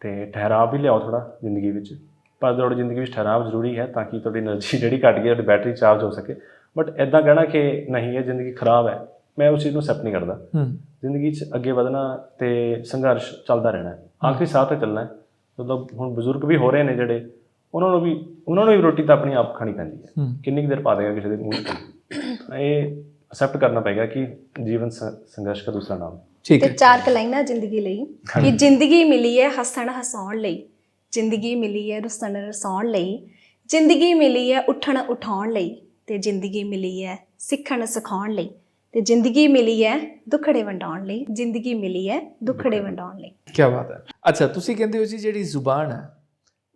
ਤੇ ਠਹਿਰਾਵ ਵੀ ਲਿਆਓ ਥੋੜਾ ਜ਼ਿੰਦਗੀ ਵਿੱਚ। ਪਰ ਤੁਹਾਡੀ ਜ਼ਿੰਦਗੀ ਵਿੱਚ ਠਹਿਰਾਵ ਜ਼ਰੂਰੀ ਹੈ ਤਾਂ ਕਿ ਤੁਹਾਡੀ એનર્ਜੀ ਜਿਹੜੀ ਘਟ ਗਈ ਤੁਹਾਡੀ ਬੈਟਰੀ ਚਾਰਜ ਹੋ ਸਕੇ। ਬਟ ਐਦਾਂ ਕਹਿਣਾ ਕਿ ਨਹੀਂ ਇਹ ਜ਼ਿੰਦਗੀ ਖਰਾਬ ਹੈ। ਮੈਂ ਉਸ ਚੀਜ਼ ਨੂੰ ਅਸੈਪਟ ਨਹੀਂ ਕਰਦਾ। ਹੂੰ। ਜ਼ਿੰਦਗੀ 'ਚ ਅੱਗੇ ਵਧਣਾ ਤੇ ਸੰਘਰਸ਼ ਚੱਲਦਾ ਰਹਿਣਾ ਹੈ। ਆਖਰੀ ਸਾਹ ਤੱਕ ਚੱਲਣਾ ਹੈ। ਜਦੋਂ ਹੁਣ ਬਜ਼ੁਰਗ ਵੀ ਹੋ ਰਹੇ ਨੇ ਜਿਹੜੇ ਉਹਨਾਂ ਨੂੰ ਵੀ ਉਹਨਾਂ ਨੂੰ ਵੀ ਰੋਟੀ ਤਾਂ ਆਪਣੀ ਆਪ ਖਾਣੀ ਪੈਂਦੀ ਹੈ। ਕਿੰਨੀ ਕੁ ਦੇਰ ਪਾ ਦੇਗਾ ਕਿਸੇ ਦੇ ਮੂੰਹ 'ਚ ਤਾਂ? ਇਹ ਅਸੈਪਟ ਕਰਨਾ ਪਏਗਾ ਕਿ ਜੀਵਨ ਸੰਘਰਸ਼ ਦਾ ਦੂਸਰਾ ਨਾਮ ਹੈ। ਠੀਕ ਤੇ ਹੈ। ਚਾਰ ਕੁ ਲਾਈਨਾਂ ਜ਼ਿੰਦਗੀ ਲਈ। ਕਿ ਜ਼ਿੰਦਗੀ ਮਿਲੀ ਹੈ ਹੱਸਣ ਹਸਾਉਣ ਲਈ। ਜ਼ਿੰਦਗੀ ਮਿਲੀ ਹੈ ਰੁੱਸਣ ਰਸਾਉਣ ਲਈ। ਜ਼ਿੰਦਗੀ ਮਿਲੀ ਹੈ ਉੱਠਣ ਉਠਾਉਣ ਲਈ। ਤੇ ਜ਼ਿੰਦਗੀ ਮਿਲੀ ਹੈ ਸਿੱਖਣ ਸਿਖਾਉਣ ਲਈ। ਤੇ ਜ਼ਿੰਦਗੀ ਮਿਲੀ ਹੈ ਦੁੱਖੜੇ ਵੰਡਾਉਣ ਲਈ ਜ਼ਿੰਦਗੀ ਮਿਲੀ ਹੈ ਦੁੱਖੜੇ ਵੰਡਾਉਣ ਲਈ। ਕੀ ਬਾਤ ਹੈ। ਅੱਛਾ ਤੁਸੀਂ ਕਹਿੰਦੇ ਹੋ ਜੀ ਜਿਹੜੀ ਜ਼ੁਬਾਨ ਹੈ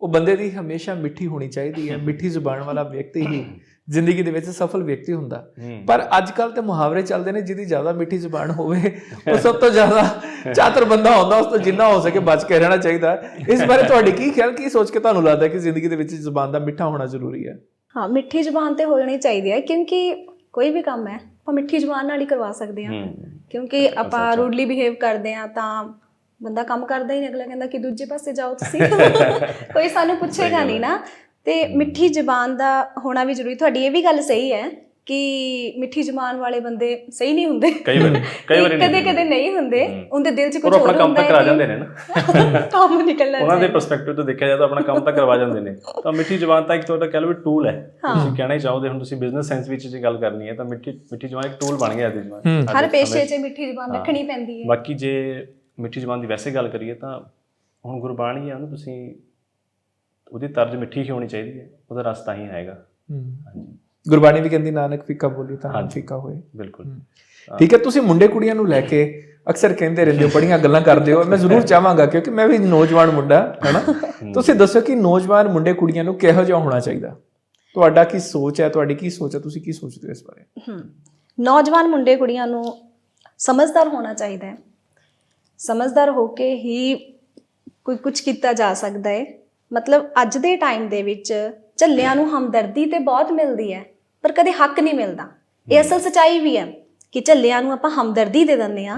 ਉਹ ਬੰਦੇ ਦੀ ਹਮੇਸ਼ਾ ਮਿੱਠੀ ਹੋਣੀ ਚਾਹੀਦੀ ਹੈ ਮਿੱਠੀ ਜ਼ੁਬਾਨ ਵਾਲਾ ਵਿਅਕਤੀ ਹੀ ਜ਼ਿੰਦਗੀ ਦੇ ਵਿੱਚ ਸਫਲ ਵਿਅਕਤੀ ਹੁੰਦਾ। ਪਰ ਅੱਜ ਕੱਲ ਤੇ ਮੁਹਾਵਰੇ ਚੱਲਦੇ ਨੇ ਜਿਹਦੀ ਜ਼ਿਆਦਾ ਮਿੱਠੀ ਜ਼ੁਬਾਨ ਹੋਵੇ ਉਹ ਸਭ ਤੋਂ ਜ਼ਿਆਦਾ ਚਾਤਰ ਬੰਦਾ ਹੁੰਦਾ ਉਸ ਤੋਂ ਜਿੰਨਾ ਹੋ ਸਕੇ ਬਚ ਕੇ ਰਹਿਣਾ ਚਾਹੀਦਾ ਇਸ ਬਾਰੇ ਤੁਹਾਡੀ ਕੀ ਖਿਆਲ ਕੀ ਸੋਚ ਕੇ ਤੁਹਾਨੂੰ ਲੱਗਦਾ ਕਿ ਜ਼ਿੰਦਗੀ ਦੇ ਵਿੱਚ ਜ਼ੁਬਾਨ ਦਾ ਮਿੱਠਾ ਹੋਣਾ ਜ਼ਰੂਰੀ ਹੈ? ਹਾਂ ਮਿੱਠੀ ਜ਼ੁਬਾਨ ਤੇ ਹੋਣੀ ਚਾਹੀਦੀ ਹੈ ਕਿਉਂਕਿ ਕੋਈ ਵੀ ਕੰਮ ਹੈ ਆਪਾਂ ਮਿੱਠੀ ਜ਼ੁਬਾਨ ਨਾਲ ਹੀ ਕਰਵਾ ਸਕਦੇ ਹਾਂ। ਕਿਉਂਕਿ ਆਪਾਂ ਰੂਡਲੀ ਬਿਹੇਵ ਕਰਦੇ ਆ ਤਾਂ ਬੰਦਾ ਕੰਮ ਕਰਦਾ ਹੀ ਨਹੀਂ। ਅਗਲਾ ਕਹਿੰਦਾ ਕਿ ਦੂਜੇ ਪਾਸੇ ਜਾਓ ਤੁਸੀਂ। ਕੋਈ ਸਾਨੂੰ ਪੁੱਛੇਗਾ ਨਹੀਂ ਨਾ। ਤੇ ਮਿੱਠੀ ਜ਼ੁਬਾਨ ਦਾ ਹੋਣਾ ਵੀ ਜ਼ਰੂਰੀ। ਤੁਹਾਡੀ ਇਹ ਵੀ ਗੱਲ ਸਹੀ ਹੈ ਕਿ ਮਿੱਠੀ ਜ਼ੁਬਾਨ ਵਾਲੇ ਬੰਦੇ ਸਹੀ ਨਹੀਂ ਹੁੰਦੇ। ਕਈ ਵਾਰੀ ਕਈ ਵਾਰੀ ਕਦੇ ਕਦੇ ਨਹੀਂ ਹੁੰਦੇ। ਉਹਦੇ ਦਿਲ 'ਚ ਕੁਝ ਉਹ ਆਪਣਾ ਹੋਰ ਕੰਮ ਹੁੰਦਾ ਤਾਂ ਕਰਾ ਹੈ ਜਾਂਦੇ ਨੇ ਨਾ। ਕੰਮ ਨਿਕਲਣਾ ਉਹਨਾਂ ਦੇ। ਪਰਸਪੈਕਟਿਵ ਤੋਂ ਦੇਖਿਆ ਜਾਏ ਤਾਂ ਆਪਣਾ ਕੰਮ ਤਾਂ ਕਰਵਾ ਜਾਂਦੇ ਨੇ। ਤਾਂ ਮਿੱਠੀ ਜ਼ੁਬਾਨ ਤਾਂ ਇੱਕ ਤੁਹਾਡਾ ਕਹਿ ਲਓ ਟੂਲ ਹੈ। ਤੁਸੀਂ ਕਹਿਣਾ ਹੀ ਚਾਹੋਦੇ ਹੁਣ ਤੁਸੀਂ ਬਿਜ਼ਨਸ ਸੈਂਸ ਵਿੱਚ ਜੇ ਗੱਲ ਕਰਨੀ ਹੈ ਤਾਂ ਮਿੱਠੀ ਮਿੱਠੀ ਜ਼ੁਬਾਨ ਇੱਕ ਟੂਲ ਬਣ ਗਿਆ ਅੱਜ ਜ਼ੁਬਾਨ ਹਰ ਪੇਸ਼ੇ 'ਚ ਮਿੱਠੀ ਜ਼ੁਬਾਨ ਰੱਖਣੀ ਪੈਂਦੀ ਹੈ। ਬਾਕੀ ਜੇ ਮਿੱਠੀ ਜ਼ੁਬਾਨ ਦੀ ਵੈਸੇ ਗੱਲ ਕਰੀਏ ਤਾਂ ਹੁਣ ਗੁਰਬਾਣੀ ਹੈ ਉਹਨੂੰ ਤੁਸੀਂ ਉਹਦੀ ਤਰਜ ਮਿੱਠੀ ਹੀ ਹੋਣੀ ਚਾਹੀਦੀ ਹੈ। ਉਹਦਾ ਰਸ ਤਾਂ ਹੀ ਆਏਗਾ ਹਾਂਜੀ। ਗੁਰਬਾਣੀ ਵੀ ਕਹਿੰਦੀ ਨਾਨਕ ਫਿੱਕਾ ਬੋਲੀ ਤਾਂ। ਫਿੱਕਾ ਹੋਏ। ਬਿਲਕੁਲ। ਠੀਕ ਹੈ ਤੁਸੀਂ ਮੁੰਡੇ ਕੁੜੀਆਂ ਨੂੰ ਲੈ ਕੇ ਅਕਸਰ ਕਹਿੰਦੇ ਰਹਿੰਦੇ ਹੋ ਬੜੀਆਂ ਗੱਲਾਂ ਕਰਦੇ ਹੋ। ਮੈਂ ਜ਼ਰੂਰ ਚਾਹਾਂਗਾ ਕਿਉਂਕਿ ਮੈਂ ਵੀ ਨੌਜਵਾਨ ਮੁੰਡਾ ਹੈਨਾ? ਤੁਸੀਂ ਦੱਸੋ ਕਿ ਨੌਜਵਾਨ ਮੁੰਡੇ ਕੁੜੀਆਂ ਨੂੰ ਕਿਹੋ ਜਿਹਾ ਹੋਣਾ ਚਾਹੀਦਾ? ਤੁਹਾਡਾ ਕੀ ਸੋਚ ਹੈ ਤੁਹਾਡੀ ਕੀ ਸੋਚ ਹੈ ਤੁਸੀਂ ਕੀ ਸੋਚਦੇ ਹੋ ਇਸ ਬਾਰੇ? ਨੌਜਵਾਨ ਮੁੰਡੇ ਕੁੜੀਆਂ ਨੂੰ ਸਮਝਦਾਰ ਹੋਣਾ ਚਾਹੀਦਾ ਹੈ। ਸਮਝਦਾਰ ਹੋ ਕੇ ਹੀ ਕੋਈ ਕੁਝ ਕੀਤਾ ਜਾ ਸਕਦਾ ਹੈ। ਮਤਲਬ ਅੱਜ ਦੇ ਟਾਈਮ ਦੇ ਵਿੱਚ ਝੱਲਿਆਂ ਨੂੰ ਹਮਦਰਦੀ ਤੇ ਬਹੁਤ ਮਿਲਦੀ ਹੈ ਪਰ ਕਦੇ ਹੱਕ ਨਹੀਂ ਮਿਲਦਾ। ਇਹ ਅਸਲ ਸਚਾਈ ਵੀ ਹੈ ਕਿ ਝੱਲਿਆਂ ਨੂੰ ਆਪਾਂ ਹਮਦਰਦੀ ਦੇ ਦਿੰਦੇ ਆ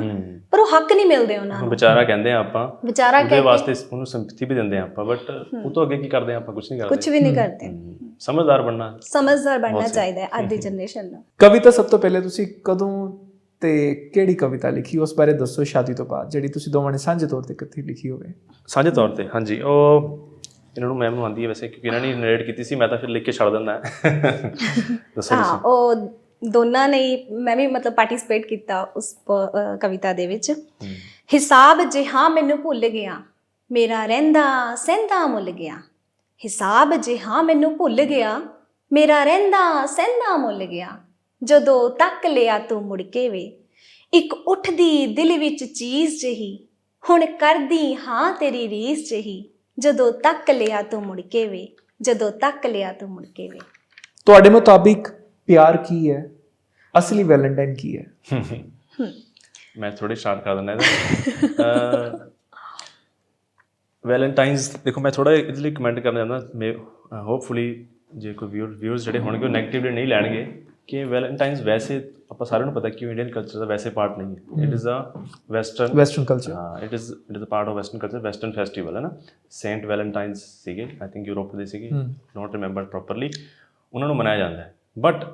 ਪਰ ਉਹ ਹੱਕ ਨਹੀਂ ਮਿਲਦੇ ਉਹਨਾਂ ਨੂੰ। ਵਿਚਾਰਾ ਕਹਿੰਦੇ ਆ ਆਪਾਂ ਵਿਚਾਰਾ ਉਹਦੇ ਕਹਿ ਕੇ ਵਾਸਤੇ ਉਹਨੂੰ ਸਿੰਪਥੀ ਵੀ ਦਿੰਦੇ ਆ ਆਪਾਂ ਬਟ ਉਹ ਤੋਂ ਅੱਗੇ ਕੀ ਕਰਦੇ ਆ ਆਪਾਂ ਕੁਝ ਨਹੀਂ ਕਰਦੇ। ਕੁਝ ਵੀ ਨਹੀਂ ਕਰਦੇ। ਸਮਝਦਾਰ ਬਣਨਾ। ਸਮਝਦਾਰ ਬਣਨਾ ਚਾਹੀਦਾ ਹੈ ਅੱਜ ਦੀ ਜਨਰੇਸ਼ਨ ਨੂੰ। ਕਵਿਤਾ ਸਭ ਤੋਂ ਪਹਿਲੇ ਤੁਸੀਂ ਕਦੋਂ ਤੇ ਕਿਹੜੀ ਕਵਿਤਾ ਲਿਖੀ ਉਸ ਬਾਰੇ ਦੱਸੋ ਸ਼ਾਦੀ ਤੋਂ ਬਾਅਦ ਜਿਹੜੀ ਤੁਸੀਂ ਦੋਵਾਂ ਨੇ ਸਾਂਝੇ ਤੌਰ ਤੇ ਇਕੱਠੀ ਲਿਖੀ ਹੋਵੇ। ਸਾਂਝੇ ਤੌਰ ਤੇ ਹਾਂਜੀ ਉਹ ਇਹਨਾਂ ਨੂੰ ਮੈਮ ਨੂੰ ਆਉਂਦੀ ਹੈ ਵੈਸੇ ਕਿਉਂਕਿ ਇਹਨਾਂ ਨੇ ਨਰੇਟ ਕੀਤੀ ਸੀ ਮੈਂ ਤਾਂ ਫਿਰ ਲਿਖ ਕੇ ਛੱਡ ਦਿੰਦਾ ਦੱਸੋ ਹਾਂ ਉਹ ਦੋਨਾਂ ਨੇ ਮੈਂ ਵੀ ਮਤਲਬ ਪਾਰਟਿਸਿਪੇਟ ਕੀਤਾ ਉਸ ਕਵਿਤਾ ਦੇ ਵਿੱਚ। ਹਿਸਾਬ ਜਿਹਾ ਮੈਨੂੰ ਭੁੱਲ ਗਿਆ ਮੇਰਾ ਰਹਿੰਦਾ ਸਹਿੰਦਾ ਮੁੱਲ ਗਿਆ। ਹਿਸਾਬ ਜਿਹਾ ਮੈਨੂੰ ਭੁੱਲ ਗਿਆ ਮੇਰਾ ਰਹਿੰਦਾ ਸਹਿੰਦਾ ਮੁੱਲ ਗਿਆ। ਜਦੋਂ ਤੱਕ ਲਿਆ ਤੂੰ ਮੁੜ ਕੇ ਵੇ ਇੱਕ ਉੱਠਦੀ ਦਿਲ ਵਿੱਚ ਚੀਜ਼ ਜਹੀ ਹੁਣ ਕਰਦੀ ਹਾਂ ਤੇਰੀ ਰੀਸ ਜਹੀ। ਜਦੋਂ ਤੱਕ ਲਿਆ ਤੂੰ ਮੁੜ ਕੇ ਵੇ ਜਦੋਂ ਤੱਕ ਲਿਆ ਤੂੰ ਮੁੜ ਕੇ ਵੇ। ਤੁਹਾਡੇ ਮੁਤਾਬਿਕ ਪਿਆਰ ਕੀ ਹੈ? ਅਸਲੀ ਵੈਲੈਂਟਾਈਨ ਕੀ ਹੈ? ਮੈਂ ਥੋੜੀ ਸਟਾਰਟ ਕਰ ਦਿੰਦਾ ਇਹਦਾ। ਵੈਲੈਂਟਾਈਨਸ ਦੇਖੋ ਮੈਂ ਥੋੜਾ ਇਹਦੇ ਲਈ ਕਮੈਂਟ ਕਰਨਾ ਚਾਹੁੰਦਾ। ਮੈਂ ਹੋਪਫੁਲੀ ਜੇ ਕੋਈ ਵਿਊਅਰ ਵਿਊਅਰਸ ਜਿਹੜੇ ਹੋਣਗੇ ਉਹ ਨੈਗੇਟਿਵਲੀ ਨਹੀਂ ਲੈਣਗੇ। ਕਿ ਵੈਲੈਂਟਾਈਨਸ ਵੈਸੇ ਆਪਾਂ ਸਾਰਿਆਂ ਨੂੰ ਪਤਾ ਕਿ ਇੰਡੀਅਨ ਕਲਚਰ ਦਾ ਵੈਸੇ ਪਾਰਟ ਨਹੀਂ ਹੈ it is a western western culture ਹਾਂ it is it is a part of western culture western festival ਹੈ ਨਾ ਸੇਂਟ ਵੈਲੈਂਟਾਈਨਸ ਸੀਗੇ ਆਈ ਥਿੰਕ ਯੂਰਪ ਦੇ ਸੀਗੇ ਨਾਟ ਰਿਮੈਂਬਰ ਪ੍ਰੋਪਰਲੀ ਉਹਨਾਂ ਨੂੰ ਮਨਾਇਆ ਜਾਂਦਾ ਹੈ ਬਟ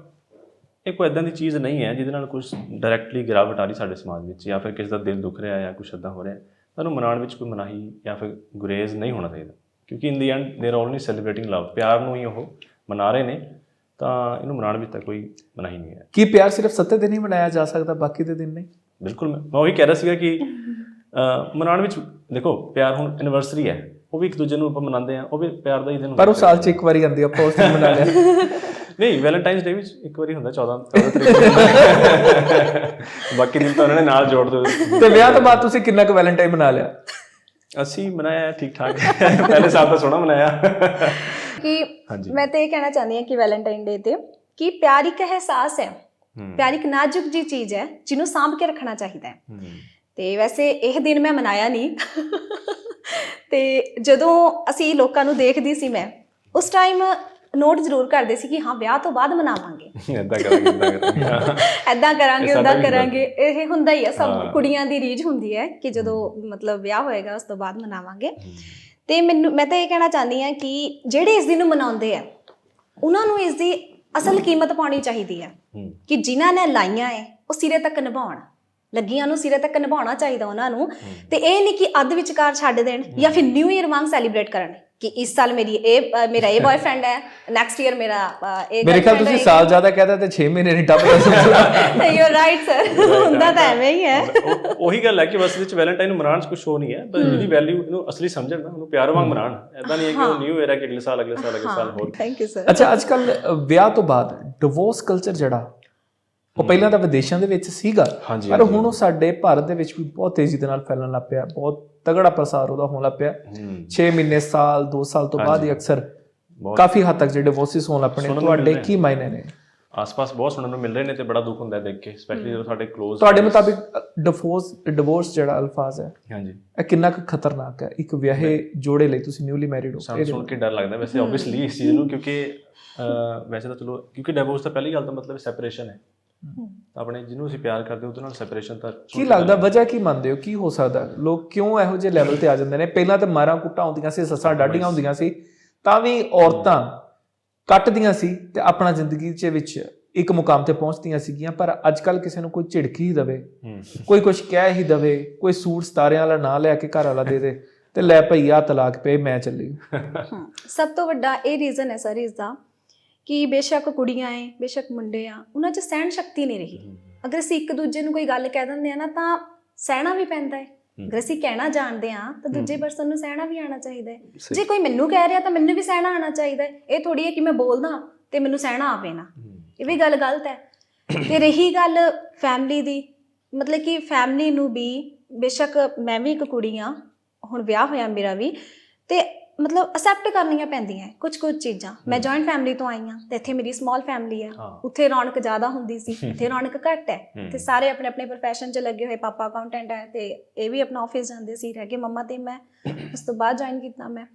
ਇਹ ਕੋਈ ਇਦਾਂ ਦੀ ਚੀਜ਼ ਨਹੀਂ ਹੈ ਜਿਹਦੇ ਨਾਲ ਕੁਝ ਡਾਇਰੈਕਟਲੀ ਗਿਰਾਵਟ ਆ ਰਹੀ ਸਾਡੇ ਸਮਾਜ ਵਿੱਚ ਜਾਂ ਫਿਰ ਕਿਸੇ ਦਾ ਦਿਲ ਦੁਖ ਰਿਹਾ ਜਾਂ ਕੁਝ ਇਦਾਂ ਹੋ ਰਿਹਾ ਤੁਹਾਨੂੰ ਮਨਾਉਣ ਵਿੱਚ ਕੋਈ ਮਨਾਹੀ ਜਾਂ ਫਿਰ ਗੁਰੇਜ਼ ਨਹੀਂ ਹੋਣਾ ਚਾਹੀਦਾ ਕਿਉਂਕਿ in the end they're only celebrating love ਪਿਆਰ ਨੂੰ ਹੀ ਉਹ ਮਨਾ ਰਹੇ ਨੇ ਤਾਂ ਇਹਨੂੰ ਮਨਾਉਣ ਵਿੱਚ ਤਾਂ ਕੋਈ ਮਨਾਹੀ ਨਹੀਂ ਹੈ। ਕੀ ਪਿਆਰ ਸਿਰਫ ਸੱਤੇ ਦਿਨ ਹੀ ਮਨਾਇਆ ਜਾ ਸਕਦਾ ਬਾਕੀ ਦੇ ਦਿਨ ਨਹੀਂ? ਬਿਲਕੁਲ ਮੈਂ ਉਹੀ ਕਹਿ ਰਿਹਾ ਸੀਗਾ ਕਿ ਮਨਾਉਣ ਵਿੱਚ ਦੇਖੋ ਪਿਆਰ ਹੁਣ ਐਨੀਵਰਸਰੀ ਹੈ। ਉਹ ਵੀ ਇੱਕ ਦੂਜੇ ਨੂੰ ਆਪਾਂ ਮਨਾਉਂਦੇ ਆ ਉਹ ਵੀ ਪਿਆਰ ਦਾ ਹੀ ਦਿਨ ਪਰ ਉਹ ਸਾਲ 'ਚ ਇੱਕ ਵਾਰੀ ਆਉਂਦੀ ਆ, ਆਪਾਂ ਉਸ ਦਿਨ ਮਨਾ ਲਿਆ। ਨਹੀਂ ਵੈਲੈਂਟਾਈਨਸ ਡੇ ਵਿੱਚ ਇੱਕ ਵਾਰੀ ਹੁੰਦਾ 14 14 ਤਰੀਕ ਨੂੰ। ਬਾਕੀ ਦਿਨ ਤਾਂ ਉਹਨਾਂ ਨੇ ਨਾਲ ਜੋੜ ਦਿੱਤੇ। ਤੇ ਵਿਆਹ ਤੋਂ ਬਾਅਦ ਤੁਸੀਂ ਕਿੰਨਾ ਕੁ ਵੈਲੈਂਟਾਈਨ ਮਨਾ ਲਿਆ? ਅਸੀਂ ਮਨਾਇਆ ਠੀਕ ਠਾਕ ਪਹਿਲੇ ਸਾਲ ਤਾਂ ਸੋਹਣਾ ਮਨਾਇਆ। ਕਿ। ਮੈਂ ਤੇ ਇਹ ਕਹਿਣਾ ਚਾਹੁੰਦੀ ਹਾਂ ਕਿ ਵੈਲੈਂਟਾਈਨ ਡੇ ਤੇ ਕਿ ਪਿਆਰ ਇੱਕ ਅਹਿਸਾਸ ਹੈ। ਪਿਆਰ ਇੱਕ ਨਾਜ਼ੁਕ ਜੀ ਚੀਜ਼ ਹੈ ਜਿਹਨੂੰ ਸਾਂਭ ਕੇ ਰੱਖਣਾ ਚਾਹੀਦਾ ਹੈ। ਤੇ ਵੈਸੇ ਇਹ ਦਿਨ ਮੈਂ ਮਨਾਇਆ ਨਹੀਂ। ਤੇ ਜਦੋਂ ਅਸੀਂ ਲੋਕਾਂ ਨੂੰ ਦੇਖਦੀ ਸੀ ਮੈਂ ਉਸ ਟਾਈਮ ਨੋਟ ਜ਼ਰੂਰ ਕਰਦੇ ਸੀ ਕਿ ਹਾਂ ਵਿਆਹ ਤੋਂ ਬਾਅਦ ਮਨਾਵਾਂਗੇ। ਏਦਾਂ ਕਰਾਂਗੇ ਐਦਾਂ ਕਰਾਂਗੇ। ਉਦਾਂ। ਕਰਾਂਗੇ ਇਹ ਹੁੰਦਾ। ਹੀ ਆ ਸਭ। ਕੁੜੀਆਂ ਦੀ ਰੀਝ ਹੁੰਦੀ ਹੈ ਕਿ ਜਦੋਂ ਮਤਲਬ ਵਿਆਹ ਹੋਏਗਾ ਉਸ ਤੋਂ ਬਾਅਦ ਮਨਾਵਾਂਗੇ। ਤੇ ਮੈਨੂੰ ਮੈਂ ਤਾਂ ਇਹ ਕਹਿਣਾ ਚਾਹੁੰਦੀ ਹਾਂ ਕਿ ਜਿਹੜੇ ਇਸ ਦਿਨ ਨੂੰ ਮਨਾਉਂਦੇ ਆ ਉਹਨਾਂ ਨੂੰ ਇਸ ਦੀ ਅਸਲ ਕੀਮਤ ਪਾਉਣੀ ਚਾਹੀਦੀ ਹੈ। ਕਿ ਜਿਨ੍ਹਾਂ ਨੇ ਲਾਈਆਂ ਹੈ ਉਹ ਸਿਰੇ ਤੱਕ ਨਿਭਾਉਣ। ਲੱਗੀਆਂ ਨੂੰ ਸਿਰੇ ਤੱਕ ਨਿਭਾਉਣਾ ਚਾਹੀਦਾ ਉਹਨਾਂ ਨੂੰ। ਤੇ ਇਹ ਨਹੀਂ ਕਿ ਅੱਧ ਵਿਚਕਾਰ ਛੱਡ ਦੇਣ ਜਾਂ ਫਿਰ ਨਿਊ ਇਅਰ ਵਾਂਗ ਸੈਲੀਬ੍ਰੇਟ ਕਰਨ। ਕਿ ਇਸ ਸਾਲ ਮੇਰੀ ਇਹ ਮੇਰਾ ਇਹ ਬॉयਫ੍ਰੈਂਡ ਹੈ ਨੈਕਸਟ ਇਅਰ ਮੇਰਾ ਇਹ ਮੇਰੇ ਖਿਆਲ ਤੁਸੀਂ ਸਾਲ ਜ਼ਿਆਦਾ ਕਹਤਾ ਤੇ 6 ਮਹੀਨੇ ਨਹੀਂ ਟੱਪਦਾ ਯੂ ਰਾਈਟ ਸਰ ਹੁੰਦਾ ਤਾਂ ਐਵੇਂ ਹੀ ਹੈ ਉਹ- ਗੱਲ ਹੈ ਕਿ ਬਸ ਵਿੱਚ ਵੈਲੈਂਟਾਈਨ ਨੂੰ ਮਨਾਉਣ 'ਚ ਕੁਝ ਹੋ ਨਹੀਂ ਹੈ ਪਰ ਇਹਦੀ ਵੈਲਿਊ ਇਹਨੂੰ ਅਸਲੀ ਸਮਝਣ ਨਾ ਉਹਨੂੰ ਪਿਆਰ ਵਾਂਗ ਮਨਾਉਣ। ਐਦਾਂ ਨਹੀਂ ਹੈ ਕਿ ਉਹ ਨਿਊ ਹੈ ਕਿ ਅਗਲੇ ਸਾਲ ਅਗਲੇ ਸਾਲ ਅਗਲੇ ਸਾਲ ਹੋਰ। ਥੈਂਕ ਯੂ ਸਰ ਅੱਛਾ ਅੱਜ ਕੱਲ ਵਿਆਹ ਤੋਂ ਬਾਅਦ ਡਿਵੋਰਸ ਕਲਚਰ ਜਿਹੜਾ ਉਹ ਪਹਿਲਾਂ ਤਾਂ ਵਿਦੇਸ਼ਾਂ ਦੇ ਵਿੱਚ ਸੀਗਾ। ਪਰ ਹੁਣ ਉਹ ਸਾਡੇ ਭਾਰਤ ਦੇ ਵਿੱਚ ਵੀ ਬਹੁਤ ਤੇਜ਼ੀ ਦੇ ਨਾਲ ਫੈਲਣ ਲੱਗ ਪਿਆ ਬਹੁਤ ਤਗੜਾ ਪ੍ਰਸਾਰ ਉਹਦਾ ਹੋਣ ਲੱਗ ਪਿਆ। ਹੂੰ। 6 ਮਹੀਨੇ ਸਾਲ 2 ਸਾਲ ਤੋਂ ਬਾਅਦ ਹੀ ਅਕਸਰ ਕਾਫੀ ਹੱਦ ਤੱਕ ਜਿਹੜੇ ਡਿਵੋਰਸਿਸ ਹੋਣ ਨੂੰ ਤੁਹਾਡੇ ਕੀ ਮਾਇਨੇ ਨੇ? ਆਸ-ਪਾਸ ਬਹੁਤ ਸੁਣਨ ਨੂੰ ਮਿਲ ਰਹੇ ਨੇ ਤੇ ਬੜਾ ਦੁੱਖ ਹੁੰਦਾ ਦੇਖ ਕੇ ਸਪੈਸ਼ਲੀ ਜਦੋਂ ਸਾਡੇ ਕਲੋਜ਼ ਤੁਹਾਡੇ ਮੁਤਾਬਿਕ ਡਿਵੋਰਸ ਡਿਵੋਰਸ ਜਿਹੜਾ ਅਲਫਾਜ਼ ਹੈ ਹਾਂਜੀ। ਇਹ ਕਿੰਨਾ ਕੁ ਖਤਰਨਾਕ ਹੈ? ਇੱਕ ਵਿਆਹੇ ਜੋੜੇ ਲਈ ਤੁਸੀਂ ਨਿਊਲੀ ਮੈਰਿਡ ਹੋ ਸਾਨੂੰ ਸੁਣ ਕੇ ਡਰ ਲੱਗਦਾ ਵੈਸੇ ਆਬਵੀਅਸਲੀ ਇਸ ਚੀਜ਼ ਨੂੰ ਕਿਉਂਕਿ ਵੈਸੇ ਤਾਂ ਚਲੋ ਕਿਉਂਕਿ ਡਿਵੋਰਸ ਤਾਂ ਪਹਿਲੀ ਗੱਲ ਤਾਂ ਮਤਲਬ ਸੈਪਰੇਸ਼ਨ ਹੈ। ਆਪਣੇ ਜਿਹਨੂੰ ਅਸੀਂ ਪਿਆਰ ਕਰਦੇ ਹਾਂ ਉਹਦੇ ਨਾਲ ਸੈਪਰੇਸ਼ਨ ਤਾਂ ਕੀ ਲੱਗਦਾ ਵਜ੍ਹਾ ਕੀ ਮੰਨਦੇ ਹੋ? ਕੀ ਹੋ ਸਕਦਾ? ਲੋਕ ਕਿਉਂ ਇਹੋ ਜਿਹੇ ਲੈਵਲ ਤੇ ਆ ਜਾਂਦੇ ਨੇ? ਪਹਿਲਾਂ ਤਾਂ ਮਾਰਾਂ ਕੁੱਟਾਂ ਹੁੰਦੀਆਂ ਸੀ ਸੱਸਾਂ ਡਾਡੀਆਂ ਹੁੰਦੀਆਂ ਸੀ ਤਾਂ ਵੀ ਔਰਤਾਂ ਕੱਟਦੀਆਂ ਸੀ ਤੇ ਆਪਣਾ ਜ਼ਿੰਦਗੀ ਦੇ ਵਿੱਚ ਇੱਕ ਮੁਕਾਮ ਤੇ ਪਹੁੰਚਦੀਆਂ ਸੀਗੀਆਂ ਪਰ ਅੱਜ ਕੱਲ ਕਿਸੇ ਨੂੰ ਕੋਈ ਝਿੜਕ ਹੀ ਦਵੇ ਕੋਈ ਕੁਝ ਕਹਿ ਹੀ ਦਵੇ ਕੋਈ ਸੂਟ ਸਤਾਰਿਆਂ ਵਾਲਾ ਨਾਂ ਲੈ ਕੇ ਘਰ ਵਾਲਾ ਦੇ ਦੇ ਤੇ ਲੈ ਭਈਆ ਤਲਾਕ ਪਏ ਮੈਂ ਚੱਲੀ। ਸਭ ਤੋਂ ਵੱਡਾ ਇਹ ਰੀਜ਼ਨ ਹੈ ਸਰ ਇਸ ਦਾ ਕਿ ਬੇਸ਼ੱਕ ਕੁੜੀਆਂ ਐ ਬੇਸ਼ੱਕ ਮੁੰਡੇ ਆ ਉਹਨਾਂ 'ਚ ਸਹਿਣ ਸ਼ਕਤੀ ਨਹੀਂ ਰਹੀ। ਅਗਰ ਅਸੀਂ ਇੱਕ ਦੂਜੇ ਨੂੰ ਕੋਈ ਗੱਲ ਕਹਿ ਦਿੰਦੇ ਆ ਨਾ ਤਾਂ ਸਹਿਣਾ ਵੀ ਪੈਂਦਾ ਹੈ। ਅਗਰ ਅਸੀਂ ਕਹਿਣਾ ਜਾਣਦੇ ਆ ਤਾਂ ਦੂਜੇ ਪਰਸਨ ਨੂੰ ਸਹਿਣਾ ਵੀ ਆਉਣਾ ਚਾਹੀਦਾ ਹੈ। ਜੇ ਕੋਈ ਮੈਨੂੰ ਕਹਿ ਰਿਹਾ ਤਾਂ ਮੈਨੂੰ ਵੀ ਸਹਿਣਾ ਆਉਣਾ ਚਾਹੀਦਾ ਹੈ ਇਹ ਥੋੜੀ ਹੈ ਕਿ ਮੈਂ ਬੋਲਦਾ ਤੇ ਮੈਨੂੰ ਸਹਿਣਾ ਆਵੇ ਨਾ। ਇਹ ਵੀ ਗੱਲ ਗਲਤ ਹੈ ਤੇ ਰਹੀ ਗੱਲ ਫੈਮਿਲੀ ਦੀ ਮਤਲਬ ਕਿ ਫੈਮਿਲੀ ਨੂੰ ਵੀ ਬੇਸ਼ੱਕ ਮੈਂ ਵੀ ਇੱਕ ਕੁੜੀ ਆ ਹੁਣ ਵਿਆਹ ਹੋਇਆ ਮੇਰਾ ਵੀ ਤੇ ਮਤਲਬ ਅਸੈਪਟ ਕਰਨੀਆਂ ਪੈਂਦੀਆਂ ਕੁਝ ਕੁਝ ਚੀਜ਼ਾਂ ਮੈਂ ਜੁਆਇੰਟ ਫੈਮਿਲੀ ਤੋਂ ਆਈ ਆ ਤੇ ਇੱਥੇ ਮੇਰੀ ਸਮਾਲ ਫੈਮਿਲੀ ਆ ਹਾਂ। ਉੱਥੇ ਰੌਣਕ ਜ਼ਿਆਦਾ ਹੁੰਦੀ ਸੀ ਇੱਥੇ ਰੌਣਕ ਘੱਟ ਹੈ। ਤੇ ਸਾਰੇ ਆਪਣੇ ਆਪਣੇ profession 'ਚ ਲੱਗੇ ਹੋਏ ਪਾਪਾ ਅਕਾਊਂਟੈਂਟ ਹੈ ਤੇ ਇਹ ਵੀ ਆਪਣਾ ਆਫਿਸ ਜਾਂਦੇ ਸੀ ਰਹਿ ਕੇ ਮੰਮਾ ਤੇ ਮੈਂ ਉਸ ਤੋਂ ਬਾਅਦ ਜੁਆਇਨ ਕੀਤਾ ਮੈਂ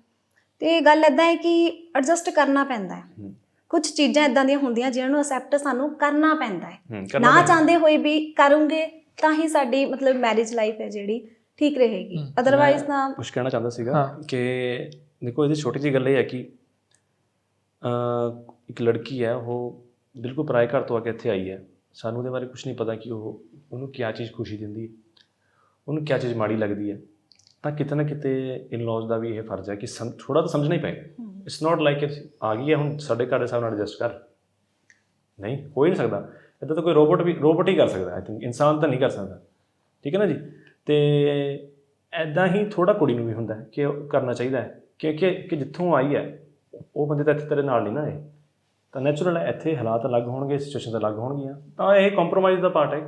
ਤੇ ਇਹ ਗੱਲ ਇਦਾਂ ਹੈ ਕਿ ਐਡਜਸਟ ਕਰਨਾ ਪੈਂਦਾ ਹੈ। ਕੁਝ ਚੀਜ਼ਾਂ ਇਦਾਂ ਦੀਆਂ ਹੁੰਦੀਆਂ ਜਿਨ੍ਹਾਂ ਨੂੰ ਅਸੈਪਟ ਸਾਨੂੰ ਕਰਨਾ ਪੈਂਦਾ ਹੈ ਨਾ। ਚਾਹੁੰਦੇ ਹੋਏ ਵੀ ਕਰੂੰਗੇ ਤਾਂ ਹੀ ਸਾਡੀ ਮਤਲਬ ਮੈਰਿਜ ਲਾਈਫ ਹੈ ਜਿਹੜੀ ਠੀਕ ਰਹੇਗੀ ਅਦਰਵਾਈਜ਼ ਤਾਂ ਕੁਝ ਕਹਿਣਾ ਚਾਹੁੰਦਾ ਸੀਗਾ। ਕਿ ਦੇਖੋ ਇਹਦੀ ਛੋਟੀ ਜਿਹੀ ਗੱਲ ਇਹ ਹੈ ਕਿ ਅਹ, ਇੱਕ ਲੜਕੀ ਹੈ ਉਹ ਬਿਲਕੁਲ ਪਰਾਏ ਘਰ ਤੋਂ ਆ ਕੇ ਇੱਥੇ ਆਈ ਹੈ। ਸਾਨੂੰ ਉਹਦੇ ਬਾਰੇ ਕੁਝ ਨਹੀਂ ਪਤਾ ਕਿ ਉਹ ਉਹਨੂੰ ਕੀ ਚੀਜ਼ ਖੁਸ਼ੀ ਦਿੰਦੀ ਹੈ ਉਹਨੂੰ ਕੀ ਚੀਜ਼ ਮਾੜੀ ਲੱਗਦੀ ਹੈ। ਤਾਂ ਕਿਤੇ ਨਾ ਕਿਤੇ ਇਨ-ਲॉज ਦਾ ਵੀ ਇਹ ਫਰਜ਼ ਹੈ ਕਿ ਥੋੜਾ ਤਾਂ ਸਮਝਣਾ ਹੀ ਪਏਗਾ। ਇਟਸ ਨਾਟ ਲਾਈਕ ਆ ਗਈ ਹੈ ਹੁਣ ਸਾਡੇ ਘਰ ਦੇ ਨਾਲ ਐਡਜਸਟ ਕਰ। ਨਹੀਂ ਹੋ ਹੀ ਨਹੀਂ ਸਕਦਾ। ਇਦਾਂ ਤਾਂ ਕੋਈ ਰੋਬੋਟ ਵੀ ਰੋਬੋਟ ਹੀ ਕਰ ਸਕਦਾ ਆਈ ਥਿੰਕ ਇਨਸਾਨ ਤਾਂ ਨਹੀਂ ਕਰ ਸਕਦਾ। ਠੀਕ ਹੈ ਨਾ ਜੀ? ਤੇ ਐਦਾਂ ਹੀ ਥੋੜਾ ਕੁੜੀ ਨੂੰ ਵੀ ਹੁੰਦਾ ਕਿ ਕਰਨਾ ਚਾਹੀਦਾ ਹੈ। ਕਿਉਂਕਿ ਕਿ ਜਿੱਥੋਂ ਆਈ ਹੈ ਉਹ ਬੰਦੇ ਤਾਂ ਇੱਥੇ ਤੇਰੇ ਨਾਲ ਨਹੀਂ ਨਾ ਹੈ ਤਾਂ ਨੈਚੁਰਲ ਹੈ ਇੱਥੇ ਹਾਲਾਤ ਅਲੱਗ ਹੋਣਗੇ ਸਿਚੁਏਸ਼ਨ ਅਲੱਗ ਹੋਣਗੀਆਂ। ਤਾਂ ਇਹ ਕੰਪਰੋਮਾਈਜ਼ ਦਾ ਪਾਰਟ ਹੈ ਇੱਕ।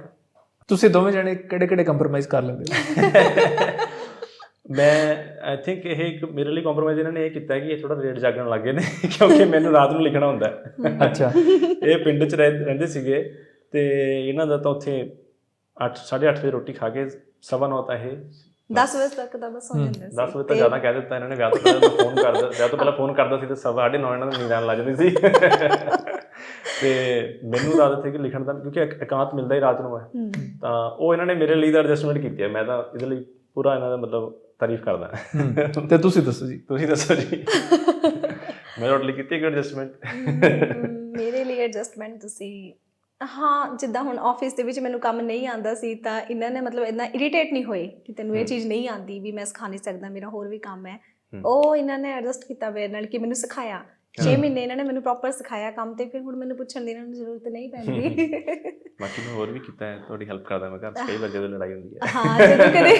ਤੁਸੀਂ ਦੋਵੇਂ ਜਣੇ ਕਿਹੜੇ ਕਿਹੜੇ ਕੰਪਰੋਮਾਈਜ਼ ਕਰ ਲੈਂਦੇ ਹੋ? ਮੈਂ ਆਈ ਥਿੰਕ ਇਹ ਇੱਕ ਮੇਰੇ ਲਈ ਕੰਪਰੋਮਾਈਜ਼ ਇਹਨਾਂ ਨੇ ਇਹ ਕੀਤਾ ਕਿ ਇਹ ਥੋੜਾ ਲੇਟ ਜਾਗਣ ਲੱਗੇ ਨੇ ਕਿਉਂਕਿ ਮੈਨੂੰ ਰਾਤ ਨੂੰ ਲਿਖਣਾ ਹੁੰਦਾ ਹੈ। ਅੱਛਾ। ਇਹ ਪਿੰਡ 'ਚ ਰਹਿ- ਰਹਿੰਦੇ ਸੀਗੇ ਤੇ ਇਹਨਾਂ ਦਾ ਤਾਂ ਉੱਥੇ 8 8:30 ਵਜੇ ਰੋਟੀ ਖਾ ਕੇ ਸਵਾ ਨੌ ਤਾਂ ਇਹ 10 ਵਜੇ ਤੱਕ ਤਾਂ ਬਸ ਹੋ ਜਾਂਦੇ ਸੀ। 10 ਵਜੇ ਤਾਂ ਜ਼ਿਆਦਾ ਕਹਿ ਦਿੱਤਾ ਇਹਨਾਂ ਨੇ ਵਿਆਹ ਤੋਂ ਪਹਿਲਾਂ ਫੋਨ ਕਰਦਾ ਵਿਆਹ ਤੋਂ ਪਹਿਲਾਂ ਫੋਨ ਕਰਦਾ ਸੀ ਤੇ ਸਵਾ 9:30 ਇਹਨਾਂ ਨੂੰ ਨੀਂਦ ਆਉਣ ਲੱਗ ਜਾਂਦੀ ਸੀ। ਤੇ ਮੈਨੂੰ ਆਦਤ ਸੀ ਕਿ ਲਿਖਣ ਦਾ ਕਿਉਂਕਿ ਇਕ- ਇਕਾਂਤ ਮਿਲਦਾ ਹੀ ਰਾਤ ਨੂੰ ਹੈ। ਤਾਂ ਉਹ ਇਹਨਾਂ ਨੇ ਮੇਰੇ ਲਈ ਤਾਂ ਐਡਜਸਟਮੈਂਟ ਕੀਤੀ ਹੈ ਮੈਂ ਤਾਂ ਇਹਦੇ ਲਈ ਪੂਰਾ ਇਹਨਾਂ ਦਾ ਮਤਲਬ ਤਾਰੀਫ ਕਰਦਾ। ਤੇ ਤੁਸੀਂ ਦੱਸੋ ਜੀ। ਤੁਸੀਂ ਦੱਸੋ ਜੀ। ਮੈਂ ਤੁਹਾਡੇ ਲਈ ਕੀਤੀ ਇੱਕ ਐਡਜਸਟਮੈਂਟ ਮੇਰੇ ਲਈ ਐਡਜਸਟਮੈਂਟ ਤੁਸੀਂ ਹਾਂ ਜਿੱਦਾਂ ਹੁਣ ਆਫਿਸ ਦੇ ਵਿੱਚ ਮੈਨੂੰ ਕੰਮ ਨਹੀਂ ਆਂਦਾ ਸੀ ਤਾਂ ਇਹਨਾਂ ਨੇ ਮਤਲਬ ਇੰਨਾ ਇਰੀਟੇਟ ਨਹੀਂ ਹੋਏ ਕਿ ਤੈਨੂੰ ਇਹ ਚੀਜ਼ ਨਹੀਂ ਆਂਦੀ ਵੀ ਮੈਂ ਸਿਖਾ ਨਹੀਂ ਸਕਦਾ ਮੇਰਾ ਹੋਰ ਵੀ ਕੰਮ ਹੈ। ਉਹ ਇਹਨਾਂ ਨੇ ਐਡਜਸਟ ਕੀਤਾ ਮੇਰੇ ਨਾਲ ਕਿ ਮੈਨੂੰ ਸਿਖਾਇਆ। 6 ਮਹੀਨੇ ਇਹਨਾਂ ਨੇ ਮੈਨੂੰ ਪ੍ਰੋਪਰ ਸਿਖਾਇਆ ਕੰਮ ਤੇ ਫਿਰ ਹੁਣ ਮੈਨੂੰ ਪੁੱਛਣ ਦੀ ਇਹਨਾਂ ਨੂੰ ਜ਼ਰੂਰਤ ਨਹੀਂ ਪੈਂਦੀ। ਬਾਕੀ ਮੈਂ ਹੋਰ ਵੀ ਕੀਤਾ ਹੈ ਤੁਹਾਡੀ ਹੈਲਪ ਕਰਦਾ ਮੈਂ ਘਰ ਕਈ ਵਾਰ ਜਦੋਂ ਲੜਾਈ ਹੁੰਦੀ ਹੈ। ਹਾਂ ਜਦੋਂ ਕਦੇ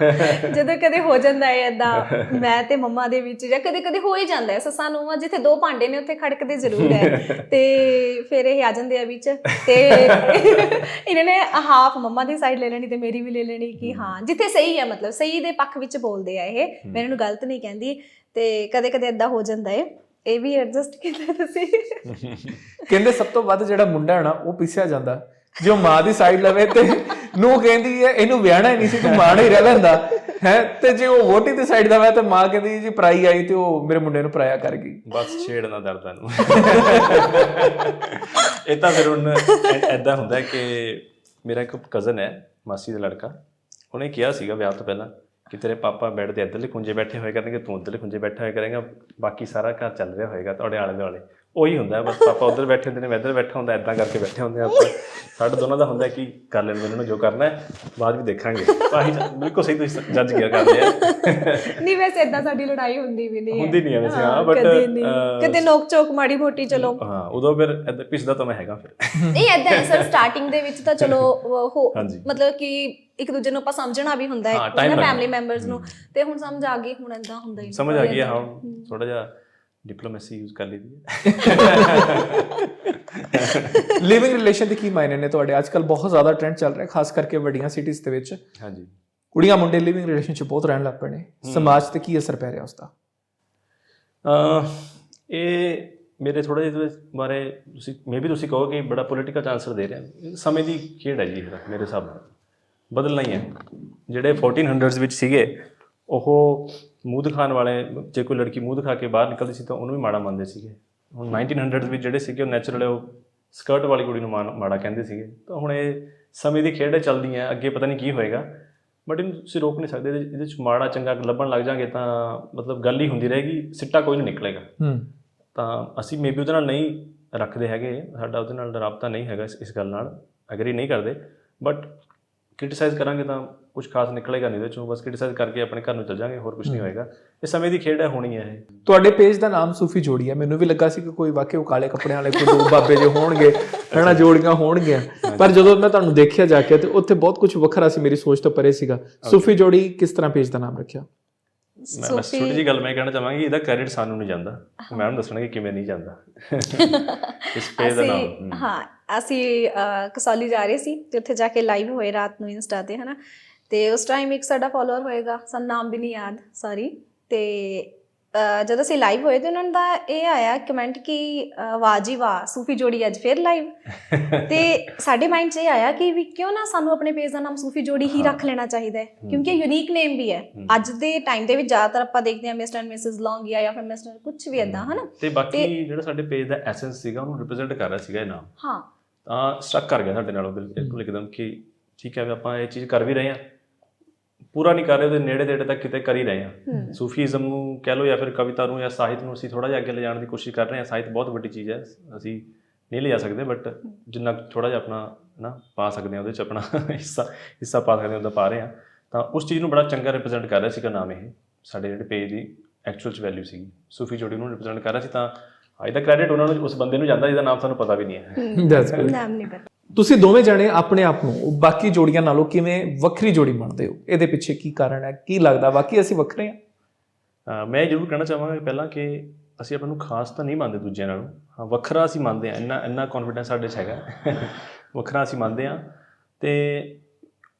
ਜਦੋਂ ਕਦੇ ਹੋ ਜਾਂਦਾ ਹੈ ਏਦਾਂ ਮੈਂ ਤੇ ਮੰਮਾ ਦੇ ਵਿੱਚ ਜਾਂ ਕਦੇ ਕਦੇ ਹੋ ਹੀ ਜਾਂਦਾ ਹੈ। ਸੱਸਾਂ ਨੂੰ ਜਿੱਥੇ ਦੋ ਭਾਂਡੇ ਨੇ ਉੱਥੇ ਖੜਕਦੇ ਜ਼ਰੂਰ ਹੈ। ਤੇ ਫਿਰ ਇਹ ਆ ਜਾਂਦੇ ਆ ਵਿੱਚ। ਤੇ ਇਹਨਾਂ ਨੇ ਹਾਫ ਮੰਮਾ ਦੀ ਸਾਈਡ ਲੈ ਲੈਣੀ ਤੇ ਮੇਰੀ ਵੀ ਲੈ ਲੈਣੀ ਕਿ ਹਾਂ। ਜਿੱਥੇ ਸਹੀ ਹੈ ਮਤਲਬ ਸਹੀ ਦੇ ਪੱਖ ਵਿੱਚ ਬੋਲਦੇ ਆ ਇਹ। ਮੈਂ ਇਹਨਾਂ ਨੂੰ ਗਲਤ ਨਹੀਂ ਕਹਿੰਦੀ। ਤੇ ਕਦੇ ਕਦੇ ਏਦਾਂ ਹੋ ਜਾਂਦਾ ਹੈ। ਇਹ ਵੀ ਐਡਜਸਟ ਕੀਤਾ ਤੁਸੀਂ। ਕਹਿੰਦੇ ਸਭ ਤੋਂ ਵੱਧ ਜਿਹੜਾ ਮੁੰਡਾ ਹੈ ਨਾ ਉਹ ਪਿੱਛਿਆ ਜਾਂਦਾ। ਜੇ ਉਹ ਮਾਂ ਦੀ ਸਾਈਡ ਲਵੇ ਤੇ ਨੂੰ ਕਹਿੰਦੀ ਹੈ, ਇਹਨੂੰ ਵਿਆਹਣਾ ਹੀ ਨਹੀਂ ਸੀ, ਤੂੰ ਮਾਂ ਹੀ ਰਹਿ ਲੈਂਦਾ। ਹੈ? ਤੇ ਜੇ ਉਹ ਵੋਟੀ ਦੀ ਸਾਈਡ ਦਾ ਵਾ ਤੇ ਮਾਂ ਕਹਿੰਦੀ, ਜੀ ਪਰਾਈ ਆਈ ਤੇ ਉਹ ਮੇਰੇ ਮੁੰਡੇ ਨੂੰ ਪਰਾਇਆ ਕਰ ਗਈ। ਬਸ ਛੇੜਨਾ ਦਰਦਾਂ ਨੂੰ ਇਹ ਤਾਂ ਫਿਰ ਹੁਣ ਐਦਾਂ ਹੁੰਦਾ ਕਿ ਮੇਰਾ ਇੱਕ ਕਜ਼ਨ ਹੈ, ਮਾਸੀ ਦਾ ਲੜਕਾ। ਉਹਨੇ ਕਿਹਾ ਸੀਗਾ ਵਿਆਹ ਤੋਂ ਪਹਿਲਾਂ ਕਿ ਤੇਰੇ ਪਾਪਾ ਬੈੱਡ ਦੇ ਇੱਧਰਲੇ ਖੁੰਝੇ ਬੈਠੇ ਹੋਏ ਕਰਨਗੇ, ਤੂੰ ਉੱਧਰਲੇ ਖੁੰਝੇ ਬੈਠਾ ਹੋਇਆ ਕਰੇਗਾ, ਬਾਕੀ ਸਾਰਾ ਘਰ ਚੱਲ ਰਿਹਾ ਹੋਏਗਾ ਤੁਹਾਡੇ ਆਲੇ ਦੁਆਲੇ ਉਹੀ ਹੁੰਦਾ ਬਸ ਪਾਪਾ ਉੱਧਰ ਬੈਠੇ ਹੁੰਦੇ ਨੇ ਮੈਂ ਇੱਧਰ ਬੈਠਾ ਹੁੰਦਾ ਐਦਾਂ ਕਰਕੇ ਬੈਠੇ ਹੁੰਦੇ ਆਪਾਂ। ਸਾਡੇ ਦੋਨਾਂ ਦਾ ਹੁੰਦਾ ਕਿ ਕਰ ਲੈਣ ਉਹਨਾਂ ਨੂੰ ਜੋ ਕਰਨਾ ਹੈ ਬਾਅਦ ਵੀ ਦੇਖਾਂਗੇ। ਹੀ ਬਿਲਕੁਲ ਸਹੀ ਤੁਸੀਂ ਜੱਜ ਗਿਆ ਕਰਦੇ ਆ ਨਹੀਂ ਵੈਸੇ ਇਦਾਂ ਸਾਡੀ ਲੜਾਈ ਹੁੰਦੀ ਵੀ ਨਹੀਂ ਹੁੰਦੀ ਨਹੀਂ ਵੈਸੇ, ਹਾਂ, but, ਕਦੇ ਨੋਕ ਚੋਕ ਮਾੜੀ ਮੋਟੀ ਚਲੋ। ਹਾਂ ਉਦੋਂ ਫਿਰ ਏਦਾਂ ਪਿਸਦਾ ਤਾਂ ਮੈਂ ਹੈਗਾ ਫਿਰ। ਨਹੀਂ ਐਦਾਂ ਹੈ ਸਰ ਸਟਾਰਟਿੰਗ ਦੇ ਵਿੱਚ ਤਾਂ ਚਲੋ ਉਹ ਹੋ। ਮਤਲਬ ਕਿ ਇੱਕ ਦੂਜੇ ਨੂੰ ਆਪਾਂ ਸਮਝਣਾ ਵੀ ਹੁੰਦਾ ਹਾਂ। ਫੈਮਿਲੀ ਮੈਂਬਰਸ ਨੂੰ ਤੇ ਹੁਣ ਸਮਝ ਆ ਗਈ ਹੁਣ ਐਦਾਂ ਹੁੰਦਾ ਹੀ ਨਹੀਂ। ਸਮਝ ਆ ਗਈ ਹਾਂ ਥੋੜਾ ਜਿਹਾ ਡਿਪਲੋਮੇਸੀ ਯੂਜ਼ ਕਰ ਲਈਦੀ ਹੈ। ਲਿਵਿੰਗ ਰਿਲੇਸ਼ਨ ਦੇ ਕੀ ਮਾਇਨੇ ਨੇ ਤੁਹਾਡੇ? ਅੱਜਕੱਲ ਬਹੁਤ ਜ਼ਿਆਦਾ ਟ੍ਰੈਂਡ ਚੱਲ ਰਿਹਾ ਖਾਸ ਕਰਕੇ ਵੱਡੀਆਂ ਸਿਟੀਜ਼ ਦੇ ਵਿੱਚ। ਹਾਂਜੀ। ਕੁੜੀਆਂ ਮੁੰਡੇ ਲਿਵਿੰਗ ਰਿਲੇਸ਼ਨ 'ਚ ਬਹੁਤ ਰਹਿਣ ਲੱਗ ਪਏ ਨੇ। ਸਮਾਜ ਤੇ ਕੀ ਅਸਰ ਪੈ ਰਿਹਾ ਉਸ ਦਾ ਇਹ ਮੇਰੇ ਥੋੜਾ ਜਿਹਾ ਇਹਦੇ ਬਾਰੇ ਤੁਸੀਂ ਮੇਬੀ ਤੁਸੀਂ ਕਹੋ ਕਿ ਬੜਾ ਪੋਲੀਟੀਕਲ ਆਨਸਰ ਦੇ ਰਿਹਾ। ਸਮੇਂ ਦੀ ਖੇਡ ਹੈ ਜੀ ਇਹ ਤਾਂ ਮੇਰੇ ਹਿਸਾਬ ਨਾਲ। ਬਦਲਣਾ ਹੀ ਹੈ। ਜਿਹੜੇ 1400s ਵਿੱਚ ਸੀਗੇ ਉਹ ਮੂੰਹ ਦਿਖਾਉਣ ਵਾਲੇ ਜੇ ਕੋਈ ਲੜਕੀ ਮੂੰਹ ਦਿਖਾ ਕੇ ਬਾਹਰ ਨਿਕਲਦੀ ਸੀ ਤਾਂ ਉਹਨੂੰ ਵੀ ਮਾੜਾ ਮੰਨਦੇ ਸੀਗੇ। ਹੁਣ 1900s ਵਿੱਚ ਜਿਹੜੇ ਸੀਗੇ ਉਹ ਨੈਚੁਰਲ ਉਹ ਸਕਰਟ ਵਾਲੀ ਕੁੜੀ ਨੂੰ ਮਾੜਾ ਕਹਿੰਦੇ ਸੀਗੇ। ਤਾਂ ਹੁਣ ਇਹ ਸਮੇਂ ਦੀ ਖੇਡ ਚੱਲਦੀ ਹੈ ਅੱਗੇ ਪਤਾ ਨਹੀਂ ਕੀ ਹੋਏਗਾ। ਬਟ ਇਹਨੂੰ ਤੁਸੀਂ ਰੋਕ ਨਹੀਂ ਸਕਦੇ ਇਹਦੇ ਚ ਮਾੜਾ ਚੰਗਾ ਲੱਭਣ ਲੱਗ ਜਾਗੇ ਤਾਂ ਮਤਲਬ ਗੱਲ ਹੀ ਹੁੰਦੀ ਰਹੇਗੀ ਸਿੱਟਾ ਕੋਈ ਨਹੀਂ ਨਿਕਲੇਗਾ। ਹੂੰ। ਤਾਂ ਅਸੀਂ ਮੇਬੀ ਉਹਦੇ ਨਾਲ ਨਹੀਂ ਰੱਖਦੇ ਹੈਗੇ ਸਾਡਾ ਉਹਦੇ ਨਾਲ ਰਾਬਤਾ ਨਹੀਂ ਹੈਗਾ ਇਸ- ਇਸ ਗੱਲ ਨਾਲ ਐਗਰੀ ਨਹੀਂ ਕਰਦੇ। ਬਟ ਕ੍ਰਿਟਿਸਾਈਜ਼ ਕਰਾਂਗੇ ਤਾਂ ਕੁਝ ਖਾਸ ਨਿਕਲੇਗਾ ਨਹੀਂ ਇਹਦੇ ਚੋਂ ਬਸ ਕ੍ਰਿਟਿਸਾਈਜ਼ ਕਰਕੇ ਆਪਣੇ ਘਰ ਨੂੰ ਚੱਲ ਜਾਾਂਗੇ ਹੋਰ ਕੁਝ ਨਹੀਂ ਹੋਏਗਾ। ਇਹ ਸਮੇਂ ਦੀ ਖੇਡ ਹੈ ਹੋਣੀ ਹੈ ਇਹ। ਤੁਹਾਡੇ ਪੇਜ ਦਾ ਨਾਮ ਸੂਫੀ ਜੋੜੀ ਹੈ। ਮੈਨੂੰ ਵੀ ਲੱਗਾ ਸੀ ਕਿ ਕੋਈ ਵਾਕਿਆ ਉਹ ਕਾਲੇ ਕੱਪੜਿਆਂ ਵਾਲੇ ਕੋਈ ਦੋ ਬਾਬੇ ਜੇ ਹੋਣਗੇ ਹਨਾ ਜੋੜੀਆਂ ਹੋਣਗੀਆਂ। ਪਰ ਜਦੋਂ ਮੈਂ ਤੁਹਾਨੂੰ ਦੇਖਿਆ ਜਾ ਕੇ ਤੇ ਉੱਥੇ ਬਹੁਤ ਕੁਝ ਵੱਖਰਾ ਸੀ ਮੇਰੀ ਸੋਚ ਤੋਂ ਪਰੇ ਸੀਗਾ। ਸੂਫੀ ਜੋੜੀ ਕਿਸ ਤਰ੍ਹਾਂ ਪੇਜ ਦਾ ਨਾਮ ਰੱਖਿਆ? ਮੈਂ ਬਸ ਛੋਟੀ ਜੀ ਗੱਲ ਮੈਂ ਕਹਿਣਾ ਚਾਹਾਂਗੀ ਇਹਦਾ ਕ੍ਰੈਡਿਟ ਸਾਨੂੰ ਨਹੀਂ ਜਾਂਦਾ। ਮੈਡਮ ਦੱਸਣਗੇ ਕਿਵੇਂ ਨਹੀਂ ਜਾਂਦਾ। ਇਸ ਪੇਜ ਦਾ ਨਾਮ। ਹਾਂ ਅਸੀਂ ਕਸੌਲੀ ਜਾ ਰਹੇ ਸੀ ਤੇ ਉੱਥੇ ਜਾ ਕੇ ਲਾਈਵ ਹੋਏ ਰਾਤ ਨੂੰ ਇੰਸਟਾ ਤੇ, ਹਨਾ? ਤੇ ਉਸ ਟਾਈਮ ਇੱਕ ਸਾਡਾ ਫਾਲੋਅਰ ਹੋਏਗਾ, ਸਾਨੂੰ ਨਾਮ ਵੀ ਨਹੀਂ ਯਾਦ ਸੌਰੀ ਤੇ ਜਦੋਂ ਅਸੀਂ ਲਾਈਵ ਹੋਏ ਤੇ ਉਹਨਾਂ ਦਾ ਇਹ ਆਇਆ ਕਮੈਂਟ ਕਿ ਵਾਹ ਜੀ ਵਾਹ ਸੂਫੀ ਜੋੜੀ ਅੱਜ ਫੇਰ ਲਾਈਵ ਤੇ ਸਾਡੇ ਮਾਈਂਡ 'ਚ ਇਹ ਆਇਆ ਕਿ ਵੀ ਕਿਉਂ ਨਾ ਸਾਨੂੰ ਆਪਣੇ ਪੇਜ ਦਾ ਨਾਮ ਸੂਫੀ ਜੋੜੀ ਹੀ ਰੱਖ ਲੈਣਾ ਚਾਹੀਦਾ ਹੈ। ਕਿਉਂਕਿ ਇਹ ਯੂਨੀਕ ਨੇਮ ਵੀ ਹੈ। ਅੱਜ ਦੇ ਟਾਈਮ ਦੇ ਵਿੱਚ ਜ਼ਿਆਦਾਤਰ ਆਪਾਂ ਦੇਖਦੇ ਹਾਂ ਮਿਸਟਰ ਐਂਡ ਮਿਸਿਸ ਲੌਂਗੀਆ ਜਾਂ ਫਿਰ ਮਿਸਟਰ ਕੁਝ ਵੀ ਇਦਾਂ ਹਨਾ? ਤੇ ਬਾਕੀ ਜਿਹੜਾ ਸਾਡੇ ਪੇਜ ਦਾ ਐਸੈਂਸ ਸੀਗਾ ਉਹਨੂੰ ਰਿਪਰੈਜ਼ੈਂਟ ਕਰ ਰਿਹਾ ਸੀਗਾ ਇਹ ਨਾਮ। ਹਾਂ। ਤਾਂ ਸਟਕ ਕਰ ਗਿਆ ਸਾਡੇ ਨਾਲ ਬਿਲਕੁਲ ਇੱਕਦਮ ਕਿ ਠੀਕ ਹੈ ਵੀ ਆਪਾਂ ਇਹ ਚੀਜ਼ ਕਰ ਵੀ ਰਹੇ ਹਾਂ। ਪੂਰਾ ਨਹੀਂ ਕਰ ਰਹੇ ਉਹਦੇ ਨੇੜੇ ਤੇੜੇ ਤੱਕ ਕਿਤੇ ਕਰ ਹੀ ਰਹੇ ਹਾਂ। ਸੂਫੀਜ਼ਮ ਨੂੰ ਕਹਿ ਲਓ ਜਾਂ ਫਿਰ ਕਵਿਤਾ ਨੂੰ ਜਾਂ ਸਾਹਿਤ ਨੂੰ ਅਸੀਂ ਥੋੜਾ ਜਿਹਾ ਅੱਗੇ ਲਿਜਾਣ ਦੀ ਕੋਸ਼ਿਸ਼ ਕਰ ਰਹੇ ਹਾਂ। ਸਾਹਿਤ ਬਹੁਤ ਵੱਡੀ ਚੀਜ਼ ਹੈ ਅਸੀਂ ਨਹੀਂ ਲਿਜਾ ਸਕਦੇ ਬਟ ਜਿੰਨਾ ਥੋੜਾ ਜਿਹਾ ਆਪਣਾ ਨਾ ਪਾ ਸਕਦੇ ਹਾਂ ਉਹਦੇ ਚ ਆਪਣਾ ਹਿੱਸਾ ਹਿੱਸਾ ਪਾ ਸਕਦੇ ਹਾਂ ਉਹਦਾ ਪਾ ਰਹੇ ਹਾਂ। ਤਾਂ ਉਸ ਚੀਜ਼ ਨੂੰ ਬੜਾ ਚੰਗਾ ਰਿਪਰੈਜ਼ੈਂਟ ਕਰ ਰਿਹਾ ਸੀਗਾ ਨਾਮ ਇਹ ਸਾਡੇ ਜਿਹੜੇ ਪੇਜ ਦੀ ਐਕਚੁਅਲ ਚ ਵੈਲਿਊ ਸੀਗੀ। ਸੂਫੀ ਜੋੜੀ ਨੂੰ ਰਿਪਰੈਜ਼ੈਂਟ ਕਰ ਰਿਹਾ ਸੀ ਤਾਂ ਅੱਜ ਦਾ ਕ੍ਰੈਡਿਟ ਉਹਨਾਂ ਨੂੰ ਉਸ ਬੰਦੇ ਨੂੰ ਜਾਂਦਾ ਜਿਹਦਾ ਨਾਮ ਸਾਨੂੰ ਪਤਾ ਵੀ ਨਹੀਂ ਹੈ। ਨਾਮ ਨਹੀਂ ਪਤਾ। ਤੁਸੀਂ ਦੋਵੇਂ ਜਣੇ ਆਪਣੇ ਆਪ ਨੂੰ ਬਾਕੀ ਜੋੜੀਆਂ ਨਾਲੋਂ ਕਿਵੇਂ ਵੱਖਰੀ ਜੋੜੀ ਮੰਨਦੇ ਹੋ? ਇਹਦੇ ਪਿੱਛੇ ਕੀ ਕਾਰਨ ਹੈ? ਕੀ ਲੱਗਦਾ? ਬਾਕੀ ਅਸੀਂ ਵੱਖਰੇ ਹਾਂ। ਮੈਂ ਜ਼ਰੂਰ ਕਹਿਣਾ ਚਾਹਾਂਗਾ ਪਹਿਲਾਂ ਕਿ ਅਸੀਂ ਆਪਾਂ ਨੂੰ ਖਾਸ ਤਾਂ ਨਹੀਂ ਮੰਨਦੇ ਦੂਜਿਆਂ ਨਾਲੋਂ। ਹਾਂ ਵੱਖਰਾ ਅਸੀਂ ਮੰਨਦੇ ਹਾਂ। ਇੰਨਾ ਇੰਨਾ ਕੌਨਫੀਡੈਂਸ ਸਾਡੇ 'ਚ ਹੈਗਾ। ਵੱਖਰਾ ਅਸੀਂ ਮੰਨਦੇ ਹਾਂ। ਤੇ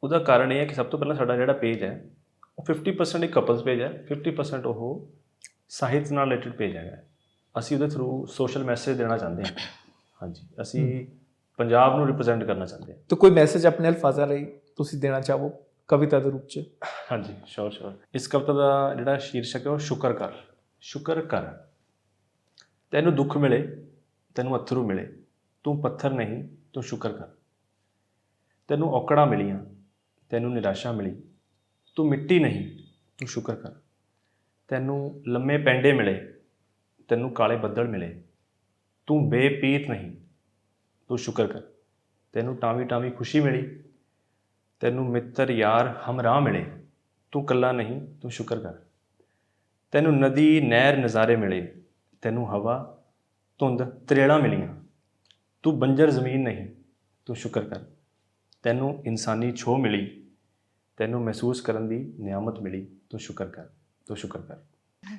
ਉਹਦਾ ਕਾਰਨ ਇਹ ਹੈ ਕਿ ਸਭ ਤੋਂ ਪਹਿਲਾਂ ਸਾਡਾ ਜਿਹੜਾ ਪੇਜ ਹੈ ਉਹ 50% ਇੱਕ ਕਪਲਸ ਪੇਜ ਹੈ। 50% ਉਹ ਸਾਹਿਤ ਨਾਲ ਰਿਲੇਟਡ ਪੇਜ ਹੈਗਾ। ਅਸੀਂ ਉਹਦੇ ਥਰੂ ਸੋਸ਼ਲ ਮੈਸੇਜ ਦੇਣਾ ਚਾਹੁੰਦੇ ਹਾਂ। ਹਾਂਜੀ। ਅਸੀਂ ਪੰਜਾਬ ਨੂੰ ਰਿਪਰੈਜ਼ੈਂਟ ਕਰਨਾ ਚਾਹੁੰਦੇ ਹਾਂ ਤਾਂ ਕੋਈ ਮੈਸੇਜ ਆਪਣੇ ਅਲਫਾਜ਼ਾਂ ਲਈ ਤੁਸੀਂ ਦੇਣਾ ਚਾਹੋ ਕਵਿਤਾ ਦੇ ਰੂਪ 'ਚ? ਹਾਂਜੀ ਸ਼ੋਰ ਸ਼ੋਰ ਇਸ ਕਵਿਤਾ ਦਾ ਜਿਹੜਾ ਸ਼ੀਰਸ਼ਕ ਹੈ ਉਹ ਸ਼ੁਕਰ ਕਰ। ਸ਼ੁਕਰ ਕਰ। ਤੈਨੂੰ ਦੁੱਖ ਮਿਲੇ ਤੈਨੂੰ ਅਥਰੂ ਮਿਲੇ। ਤੂੰ ਪੱਥਰ ਨਹੀਂ ਤੂੰ ਸ਼ੁਕਰ ਕਰ। ਤੈਨੂੰ ਔਕੜਾਂ ਮਿਲੀਆਂ ਤੈਨੂੰ ਨਿਰਾਸ਼ਾ ਮਿਲੀ। ਤੂੰ ਮਿੱਟੀ ਨਹੀਂ ਤੂੰ ਸ਼ੁਕਰ ਕਰ। ਤੈਨੂੰ ਲੰਮੇ ਪੈਂਡੇ ਮਿਲੇ ਤੈਨੂੰ ਕਾਲੇ ਬੱਦਲ ਮਿਲੇ। ਤੂੰ ਬੇਪੀਤ ਨਹੀਂ ਤੂੰ ਸ਼ੁਕਰ ਕਰ। ਤੈਨੂੰ ਟਾਵੀ ਟਾਵੀ ਖੁਸ਼ੀ ਮਿਲੀ। ਤੈਨੂੰ ਮਿੱਤਰ ਯਾਰ ਹਮਰਾਹ ਮਿਲੇ। ਤੂੰ ਕੱਲਾ ਨਹੀਂ, ਤੂੰ ਸ਼ੁਕਰ ਕਰ। ਤੈਨੂੰ ਨਦੀ, ਨਹਿਰ, ਨਜ਼ਾਰੇ ਮਿਲੇ। ਤੈਨੂੰ ਹਵਾ, ਧੁੰਦ, ਤਰੇੜਾਂ ਮਿਲੀਆਂ। ਤੂੰ ਬੰਜਰ ਜ਼ਮੀਨ ਨਹੀਂ, ਤੂੰ ਸ਼ੁਕਰ ਕਰ। ਤੈਨੂੰ ਇਨਸਾਨੀ ਛੋਹ ਮਿਲੀ। ਤੈਨੂੰ ਮਹਿਸੂਸ ਕਰਨ ਦੀ ਨਿਆਮਤ ਮਿਲੀ। ਤੂੰ ਸ਼ੁਕਰ ਕਰ, ਤੂੰ ਸ਼ੁਕਰ ਕਰ।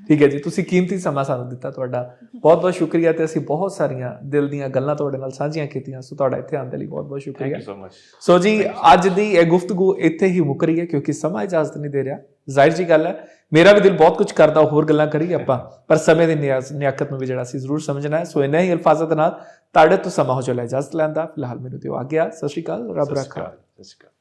ਠੀਕ ਹੈ ਜੀ ਤੁਸੀਂ ਕੀਮਤੀ ਸਮਾਂ ਸਾਨੂੰ ਦਿੱਤਾ ਤੁਹਾਡਾ। ਬਹੁਤ ਬਹੁਤ ਸ਼ੁਕਰੀਆ ਤੇ ਅਸੀਂ ਬਹੁਤ ਸਾਰੀਆਂ ਦਿਲ ਦੀਆਂ ਗੱਲਾਂ ਤੁਹਾਡੇ ਨਾਲ ਸਾਂਝੀਆਂ ਕੀਤੀਆਂ ਸੋ ਤੁਹਾਡਾ ਇੱਥੇ ਆਉਣ ਦੇ ਲਈ ਬਹੁਤ ਬਹੁਤ ਥੈਂਕ ਸ਼ੁਕਰੀਆ ਯੂ ਸੋ ਮਚ ਸੋ ਜੀ ਅੱਜ ਦੀ ਇਹ ਗੁਫ਼ਤਗੂ ਇੱਥੇ ਹੀ ਮੁੱਕ ਰਹੀ ਹੈ ਕਿਉਂਕਿ ਸਮਾਂ ਇਜਾਜ਼ਤ ਨਹੀਂ ਦੇ ਰਿਹਾ। ਜ਼ਾਹਿਰ ਜੀ ਗੱਲ ਹੈ ਮੇਰਾ ਵੀ ਦਿਲ ਬਹੁਤ ਕੁਝ ਕਰਦਾ ਹੋਰ ਗੱਲਾਂ ਕਰੀਏ ਆਪਾਂ ਪਰ ਸਮੇਂ ਦੀ ਨਿਆਕਤ ਨੂੰ ਵੀ ਜਿਹੜਾ ਸੀ ਜ਼ਰੂਰ ਸਮਝਣਾ ਹੈ। ਸੋ ਇਹਨਾਂ ਹੀ ਅਲਫਾਜ਼ਾਂ ਦੇ ਨਾਲ ਤੁਹਾਡੇ ਤੋਂ ਸਮਾਂ ਹੋ ਚਲਾ ਇਜਾਜ਼ਤ ਲੈਂਦਾ ਫਿਲਹਾਲ ਮੈਨੂੰ ਦਿਓ ਆ ਗਿਆ ਸਤਿ ਸ਼੍ਰੀ ਅਕਾਲ ਰੱਬ ਰੱਖਾ। ਸਤਿ ਸ਼੍ਰੀ ਅਕਾਲ।